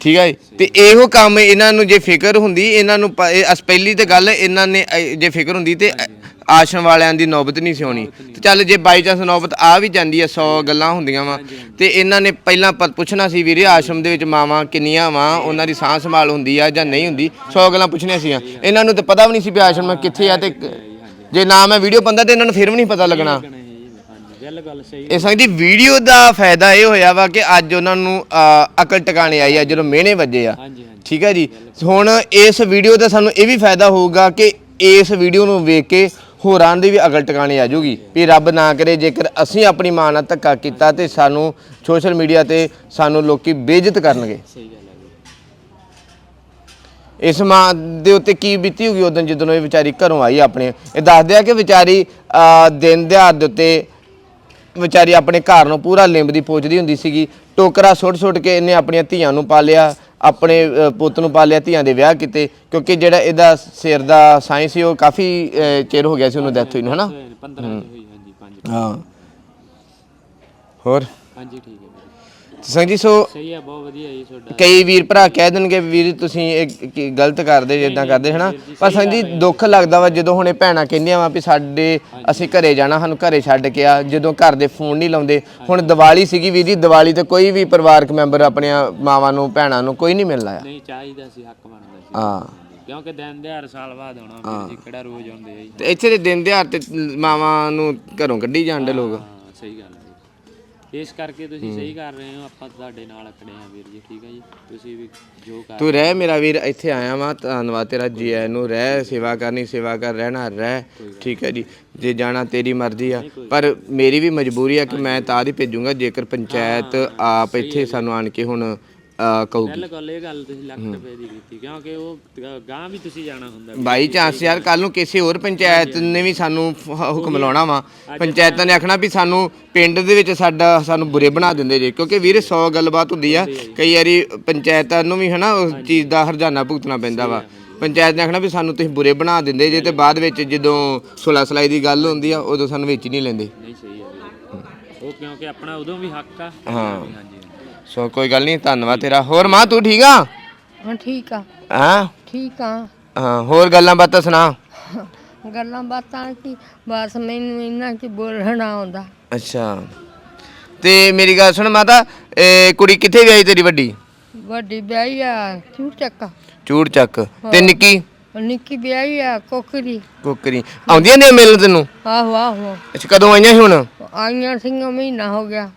ਠੀਕ ਹੈ ਜੀ? ਤੇ ਇਹੋ ਕੰਮ ਇਹਨਾਂ ਨੂੰ ਜੇ ਫਿਕਰ ਹੁੰਦੀ ਇਹਨਾਂ ਨੂੰ ਪ- ਇਹ ਅਸ ਪਹਿਲੀ ਤੇ ਗੱਲ ਇਹਨਾਂ ਨੇ ਅ, ਜੇ ਫਿਕਰ ਹੁੰਦੀ ਤੇ ਅ, ਆਸ਼ਰਮ ਵਾਲਿਆਂ ਦੀ ਨੌਬਤ ਨਹੀਂ ਸੀ ਆਉਣੀ ਤੇ ਚੱਲ ਜੇ ਬਾਈ ਚਾਂਸ ਨੌਬਤ ਆ ਵੀ ਜਾਂਦੀ ਹੈ 100 ਗੱਲਾਂ ਹੁੰਦੀਆਂ ਵਾ। ਤੇ ਇਹਨਾਂ ਨੇ ਪਹਿਲਾਂ ਪ- ਪੁੱਛਣਾ ਸੀ ਵੀਰੇ ਆਸ਼ਰਮ ਦੇ ਵਿੱਚ ਮਾਵਾਂ ਕਿੰਨੀਆਂ ਵਾ? ਉਹਨਾਂ ਦੀ ਸਾਂਭ ਸੰਭਾਲ ਹੁੰਦੀ ਆ ਜਾਂ ਨਹੀਂ ਹੁੰਦੀ? 100 ਗੱਲਾਂ ਪੁੱਛਣੀਆਂ ਸੀਆਂ। ਇਹਨਾਂ ਨੂੰ ਤੇ ਪਤਾ ਵੀ ਨਹੀਂ ਸੀ ਵੀ ਆਸ਼ਰਮ ਕਿੱਥੇ ਆ ਤੇ ਕ- ਜੇ ਨਾ ਮੈਂ ਵੀਡੀਓ ਪੰਦਾ ਤੇ ਇਹਨਾਂ ਨੂੰ ਫਿਰ ਵੀ ਨਹੀਂ ਪਤਾ ਲੱਗਣਾ। ਗੱਲ ਗੱਲ ਸਹੀ ਇਹ ਸੰਗ ਦੀ ਵੀਡੀਓ ਦਾ ਫਾਇਦਾ ਇਹ ਹੋਇਆ ਵਾ ਕਿ ਅੱਜ ਉਹਨਾਂ ਨੂੰ ਅ, ਅਕਲ ਟਿਕਾਣੇ ਆਈ ਆ ਜਦੋਂ ਮਿਹਣੇ ਵੱਜੇ ਆ। ਹਾਂਜੀ ਹਾਂਜੀ। ਠੀਕ ਹੈ ਜੀ? ਹੁਣ ਇਸ ਵੀਡੀਓ ਦਾ ਸਾਨੂੰ ਇਹ ਵੀ ਫਾਇਦਾ ਹੋਊਗਾ ਕਿ ਇਸ ਵੀਡੀਓ ਨੂੰ ਵੇਖ ਕੇ ਹੋਰਾਂ ਦੀ ਵੀ ਅਕਲ ਟਿਕਾਣੇ ਆ ਜਾਊਗੀ। ਵੀ ਰੱਬ ਨਾ ਕਰੇ ਜੇਕਰ ਅਸੀਂ ਆਪਣੀ ਮਾਂ ਨਾਲ ਧੱਕਾ ਕੀਤਾ ਤੇ ਸਾਨੂੰ ਸੋਸ਼ਲ ਮੀਡੀਆ ਤੇ ਸਾਨੂੰ ਲੋਕੀ ਬੇਇੱਜ਼ਤ ਕਰਨਗੇ। ਸਹੀ ਗੱਲ ਹੈ ਵੀਰ। ਇਸ ਮਾਂ ਦੇ ਉੱਤੇ ਕੀ ਬੀਤੀ ਹੋਗੀ ਉਦੋਂ ਜਦੋਂ ਇਹ ਵਿਚਾਰੀ ਘਰੋਂ ਆਈ ਆਪਣੇ? ਇਹ ਦੱਸਦੇ ਆ ਕਿ ਵਿਚਾਰੀ ਅ, ਦਿਨ ਦਿਹਾੜ ਦੇ ਉੱਤੇ ਵਿਚਾਰੀ ਆਪਣੇ ਘਰ ਨੂੰ ਪੂਰਾ ਲਿੰਬਦੀ ਪੋਚਦੀ ਹੁੰਦੀ ਸੀਗੀ। ਟੋਕਰਾ ਸੁੱਟ ਸੁੱਟ ਕੇ ਇਹਨੇ ਆਪਣੀਆਂ ਧੀਆਂ ਨੂੰ ਪਾਲਿਆ ਆਪਣੇ ਪੁੱਤ ਨੂੰ ਪਾਲਿਆ ਧੀਆਂ ਦੇ ਵਿਆਹ ਕੀਤੇ ਕਿਉਂਕਿ ਜਿਹੜਾ ਇਹਦਾ ਸਿਰ ਦਾ ਸਾਇੰਸ ਸੀ ਉਹ ਕਾਫੀ ਚਿਰ ਹੋ ਗਿਆ ਸੀ ਉਹਨੂੰ ਡੈਥ ਹੋਈ ਨੂੰ ਹਨਾ? 15 ਚ ਹੋਈ ਹਾਂਜੀ 5 ਹਾਂ। ਹੋਰ? ਹਾਂਜੀ ਠੀਕ ਹੈ। ਸੰਗ ਜੀ ਸੋ ਸਹੀ ਹੈ ਬਹੁਤ ਵਧੀਆ ਜੀ ਤੁਹਾਡਾ। ਕਈ ਵੀਰ ਭਰਾ ਕਹਿ ਦੇਣਗੇ ਵੀ ਵੀਰ ਤੁਸੀਂ ਇਹ ਕੀ ਗਲਤ ਕਰਦੇ ਜਿੱਦਾਂ ਕਰਦੇ ਹਨਾ? ਪਰ ਸੰਗ ਜੀ ਦੁੱਖ ਲੱਗਦਾ ਵਾ ਜਦੋਂ ਹੁਣੇ ਭੈਣਾਂ ਕਹਿੰਦੀਆਂ ਵਾ ਵੀ ਸਾਡੇ ਅਸੀਂ ਘਰੇ ਜਾਣਾ ਸਾਨੂੰ ਘਰੇ ਛੱਡ ਕੇ ਆ ਜਦੋਂ ਘਰ ਦੇ ਫੋਨ ਨਹੀਂ ਲਾਉਂਦੇ। ਹੁਣ ਦੀਵਾਲੀ ਸੀਗੀ ਵੀਰ ਜੀ ਦੀਵਾਲੀ ਤੇ ਕੋਈ ਵੀ ਪਰਿਵਾਰਕ ਮੈਂਬਰ ਆਪਣੀਆਂ ਮਾਵਾਂ ਨੂੰ ਭੈਣਾਂ ਨੂੰ ਕੋਈ ਨਹੀਂ ਮਿਲਣਾ ਆ ਨਹੀਂ ਚਾਹੀਦਾ ਸੀ ਹੱਕ ਬਣਦਾ ਸੀ। ਹਾਂ। ਕਿਉਂਕਿ ਦਿਨ ਦਿਹਾੜ ਸਾਲ ਬਾਅਦ ਆਉਣਾ ਵੀਰ ਜੀ ਕਿਹੜਾ ਰੋਜ਼ ਆਉਂਦੇ ਆ ਜੀ। ਤੇ ਇੱਥੇ ਦੇ ਦਿਨ ਦਿਹਾੜ ਤੇ ਮਾਵਾਂ ਨੂੰ ਘਰੋਂ ਕੱਢੀ ਜਾਂਦੇ ਲੋਕ। ਹਾਂ ਸਹੀ ਗੱਲ। ਇਸ ਕਰਕੇ ਤੁਸੀਂ ਸਹੀ ਕਰ ਰਹੇ ਹੋ ਆਪਾਂ ਤੁਹਾਡੇ ਨਾਲ ਖੜੇ ਆ ਵੀਰ ਜੀ ਠੀਕ ਹੈ ਜੀ? ਤੁਸੀਂ ਵੀ ਜੋ ਕਰ ਤੂੰ ਰਹਿ ਮੇਰਾ ਵੀਰ ਇੱਥੇ ਆਇਆ ਵਾਂ ਧੰਨਵਾਦ ਤੇਰਾ ਜੀ ਆਇਆਂ ਨੂੰ ਰਹਿ ਸੇਵਾ ਕਰਨੀ ਸੇਵਾ ਕਰ ਰਹਿਣਾ ਰਹਿ ਠੀਕ ਹੈ ਜੀ ਜੇ ਜਾਣਾ ਤੇਰੀ ਮਰਜ਼ੀ ਆ ਪਰ ਮੇਰੀ ਵੀ ਮਜਬੂਰੀ ਆ ਕਿ ਮੈਂ ਤਾਂ ਹੀ ਭੇਜੂੰਗਾ ਜੇਕਰ ਪੰਚਾਇਤ ਆਪ ਇੱਥੇ ਸਾਨੂੰ ਆਣ ਕੇ ਹੁਣ ਅ, ਕਹੂਗੀ। ਬਿਲਕੁਲ ਇਹ ਗੱਲ ਤੁਸੀਂ ਲੱਖ ਰੁਪਏ ਦੀ ਕੀਤੀ ਕਿਉਂਕਿ ਉਹ ਗਾਂ ਵੀ ਤੁਸੀਂ ਜਾਣਾ ਹੁੰਦਾ। ਬਾਈ ਚਾਂਸ ਯਾਰ ਕੱਲ ਨੂੰ ਕਿਸੇ ਹੋਰ ਪੰਚਾਇਤ ਨੇ ਵੀ ਸਾਨੂੰ ਫ- ਹੁਕਮ ਲਾਉਣਾ ਵਾ। ਪੰਚਾਇਤਾਂ ਨੇ ਆਖਣਾ ਵੀ ਸਾਨੂੰ ਪਿੰਡ ਦੇ ਵਿੱਚ ਸਾਡਾ ਸਾਨੂੰ ਬੁਰੇ ਬਣਾ ਦਿੰਦੇ ਜੇ। ਕਿਉਂਕਿ ਵੀਰੇ 100 ਗੱਲਬਾਤ ਹੁੰਦੀ ਆ। ਕਈ ਵਾਰੀ ਪੰਚਾਇਤਾਂ ਨੂੰ ਵੀ ਹਨਾ ਉਸ ਚੀਜ਼ ਦਾ ਹਰਜਾਨਾ ਭੁਗਤਣਾ ਪੈਂਦਾ ਵਾ। ਪੰਚਾਇਤ ਨੇ ਆਖਣਾ ਵੀ ਸਾਨੂੰ ਤੁਸੀਂ ਬੁਰੇ ਬਣਾ ਦਿੰਦੇ ਜੇ ਤੇ ਬਾਅਦ ਵਿੱਚ ਜਦੋਂ ਸੁਲਾ ਸਲਾਈ ਦੀ ਗੱਲ ਹੁੰਦੀ ਆ ਉਦੋਂ ਸਾਨੂੰ ਵਿੱਚ ਹੀ ਨਹੀਂ ਲੈਂਦੇ। ਨਹੀਂ ਸਹੀ ਹੈ ਵੀਰ। ਉਹ ਕਿਉਂਕਿ ਆਪਣਾ ਉਦੋਂ ਵੀ ਹੱਕ ਆ। ਹਾਂ। ਸੋ ਕੋਈ ਗੱਲ ਨਹੀਂ ਧੰਨਵਾਦ ਤੇਰਾ। ਹੋਰ ਮਾਂ ਤੂੰ ਠੀਕ ਆ? ਹਾਂ ਠੀਕ ਆ। ਹਾਂ? ਠੀਕ ਆ। ਹਾਂ ਹੋਰ ਗੱਲਾਂ ਬਾਤਾਂ ਸੁਣਾ। ਗੱਲਾਂ ਬਾਤਾਂ ਕੀ? ਬਸ ਮੈਨੂੰ ਇੰਨਾ ਕਿ ਬੋਲਣਾ ਆਉਂਦਾ। ਅੱਛਾ। ਤੇ ਮੇਰੀ ਗੱਲ ਸੁਣ ਮਾਤਾ ਇਹ ਕੁੜੀ ਕਿੱਥੇ ਵਿਆਹੀ ਤੇਰੀ ਵੱਡੀ? ਵੱਡੀ ਵਿਆਹੀ ਆ ਚੂੜ ਚੱਕ ਚੂੜ ਚੱਕ ਤੇ ਨਿੱਕੀ? ਨਿੱਕੀ ਵਿਆਹੀ ਆ ਕੋਕਰੀ। ਕੋਕਰੀ। ਆਉਂਦੀਆਂ ਨੇ ਮਿਲਣ ਤੈਨੂੰ? ਆਹੋ ਆਹੋ। ਅੱਛਾ ਕਦੋਂ ਆਈਆਂ ਸੀ ਹੁਣ? ਆਈਆਂ ਸਿੰਘਾਂ ਮਹੀਨਾ ਹੋ ਗਿਆ।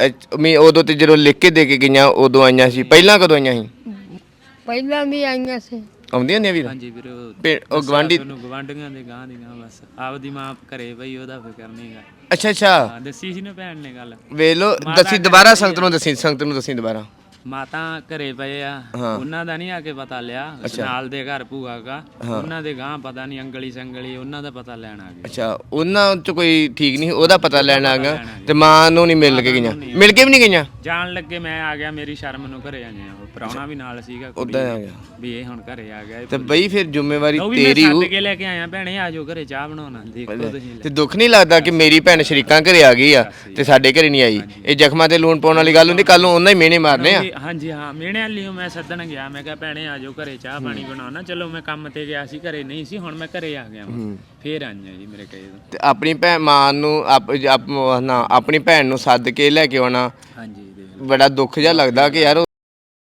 ਅੱਛਾ, ਮੈਂ ਉਦੋਂ ਤੇ ਜਦੋਂ ਲਿਖ ਕੇ ਦੇ ਕੇ ਗਈਆਂ ਉਦੋਂ ਆਈਆਂ ਸੀ। ਪਹਿਲਾਂ ਕਦੋਂ ਆਈਆਂ ਸੀ? ਪਹਿਲਾਂ ਵੀ ਆਈਆਂ ਸੀ। ਆਉਂਦੀਆਂ ਨੇ ਵੀਰ? ਹਾਂਜੀ ਵੀਰੇ ਉਹ ਪਿੰ- ਉਹ ਗਵਾਂਢੀ ਉਹਨੂੰ ਗਵਾਂਢੀਆਂ ਦੇ ਗਾਂ ਦੀ ਗਾਂ ਬਸ। ਆਪਦੀ ਮਾਂ ਘਰੇ ਬਈ ਉਹਦਾ ਫਿਕਰ ਨਹੀਂਗਾ ਅੱਛਾ ਅੱਛਾ। ਹਾਂ ਦੱਸੀ ਸੀ ਨਾ ਭੈਣ ਨੇ ਗੱਲ। ਵੇਖ ਲੋ ਦੱਸੀ ਦੁਬਾਰਾ ਸੰਗਤ ਨੂੰ ਦੱਸੀ ਸੰਗਤ ਨੂੰ ਦੱਸੀ ਦੁਬਾਰਾ। ਮਾਤਾ ਘਰੇ ਪਏ ਆ। ਉਹਨਾਂ ਦਾ ਨਹੀਂ ਆ ਕੇ ਪਤਾ ਲਿਆ। ਨਾਲ ਦੇ ਘਰ ਭੂਆ ਦਾ ਉਹਨਾਂ ਦੇ ਗਾਂ ਪਤਾ ਨਹੀਂ ਅੰਗਲੀ ਸੰਗਲੀ ਉਹਨਾਂ ਦਾ ਪਤਾ ਲੈਣ ਆ ਗਏ। ਅੱਛਾ ਉਹਨਾਂ ਚ ਕੋਈ ਠੀਕ ਨਹੀਂ ਉਹਦਾ ਪਤਾ ਲੈਣ ਆ ਗਿਆ ਤੇ ਮਾਂ ਨੂੰ ਨਹੀਂ ਮਿਲ ਕੇ ਗਈਆਂ। ਮਿਲ ਕੇ ਵੀ ਨਹੀਂ ਗਈਆਂ? ਜਾਣ ਲੱਗੇ ਮੈਂ ਆ ਗਿਆ ਮੇਰੀ ਸ਼ਰਮ ਨੂੰ ਘਰੇ ਆ ਉਹ। ਪ੍ਰਾਹੁਣਾ ਵੀ ਨਾਲ ਸੀਗਾ ਕੁੜੀ ਉਦਾਂ ਆ ਗਿਆ। ਵੀ ਇਹ ਹੁਣ ਘਰੇ ਆ ਗਿਆ ਇਹ ਤੇ ਬਈ ਫਿਰ ਜ਼ਿੰਮੇਵਾਰੀ ਉਹ ਵੀ ਮੈਂ ਤੇਰੀ ਸੱਦ ਕੇ ਲੈ ਕੇ ਆਇਆ ਭੈਣੇ ਆ ਜਾਓ ਘਰੇ ਚਾਹ ਬਣਾਉਣਾ ਦੇਖੋ ਤੁਸੀਂ ਤੇ ਦੁੱਖ ਨਹੀਂ ਲੱਗਦਾ ਕਿ ਮੇਰੀ ਭੈਣ ਸ਼ਰੀਕਾਂ ਘਰੇ ਆ ਗਈ ਆ ਤੇ ਸਾਡੇ ਘਰੇ ਨਹੀਂ ਆਈ। ਇਹ ਜ਼ਖਮਾਂ ਤੇ ਲੂਣ ਪਾਉਣ ਵਾਲੀ ਗੱਲ ਹੁੰਦੀ ਕੱਲ ਨੂੰ ਉਹਨਾਂ ਹੀ ਮਿਹਣੇ ਮਾਰਨੇ ਆ। ਹਾਂਜੀ- ਹਾਂਜੀ ਹਾਂ ਮੇਣੇ ਵਾਲੀ ਮੈਂ ਸੱਦਣ ਗਿਆ ਮੈਂ ਕਿਹਾ ਭੈਣੇ ਆ ਜਾਓ ਘਰੇ ਚਾਹ ਪਾਣੀ ਬਣਾਉਣਾ। ਚਲੋ ਮੈਂ ਕੰਮ ਤੇ ਗਿਆ ਸੀ ਘਰੇ ਨਹੀਂ ਸੀ ਹੁਣ ਮੈਂ ਘਰੇ ਆ ਗਿਆ ਵਾਂ। ਫੇਰ ਆਈਆਂ ਜੀ ਮੇਰੇ ਕਹੇ ਤੋਂ। ਤੇ ਆਪਣੀ ਭੈਣ ਮਾਂ ਨੂੰ ਆਪ- ਆਪ- ਨਾ ਆਪਣੀ ਭੈਣ ਨੂੰ ਸੱਦ ਕੇ ਲੈ ਕੇ ਆਉਣਾ। ਹਾਂਜੀ ਦੇਖ ਲਓ। ਬੜਾ ਦੁੱਖ ਜਿਹਾ ਲੱਗਦਾ ਕਿ ਯਾਰ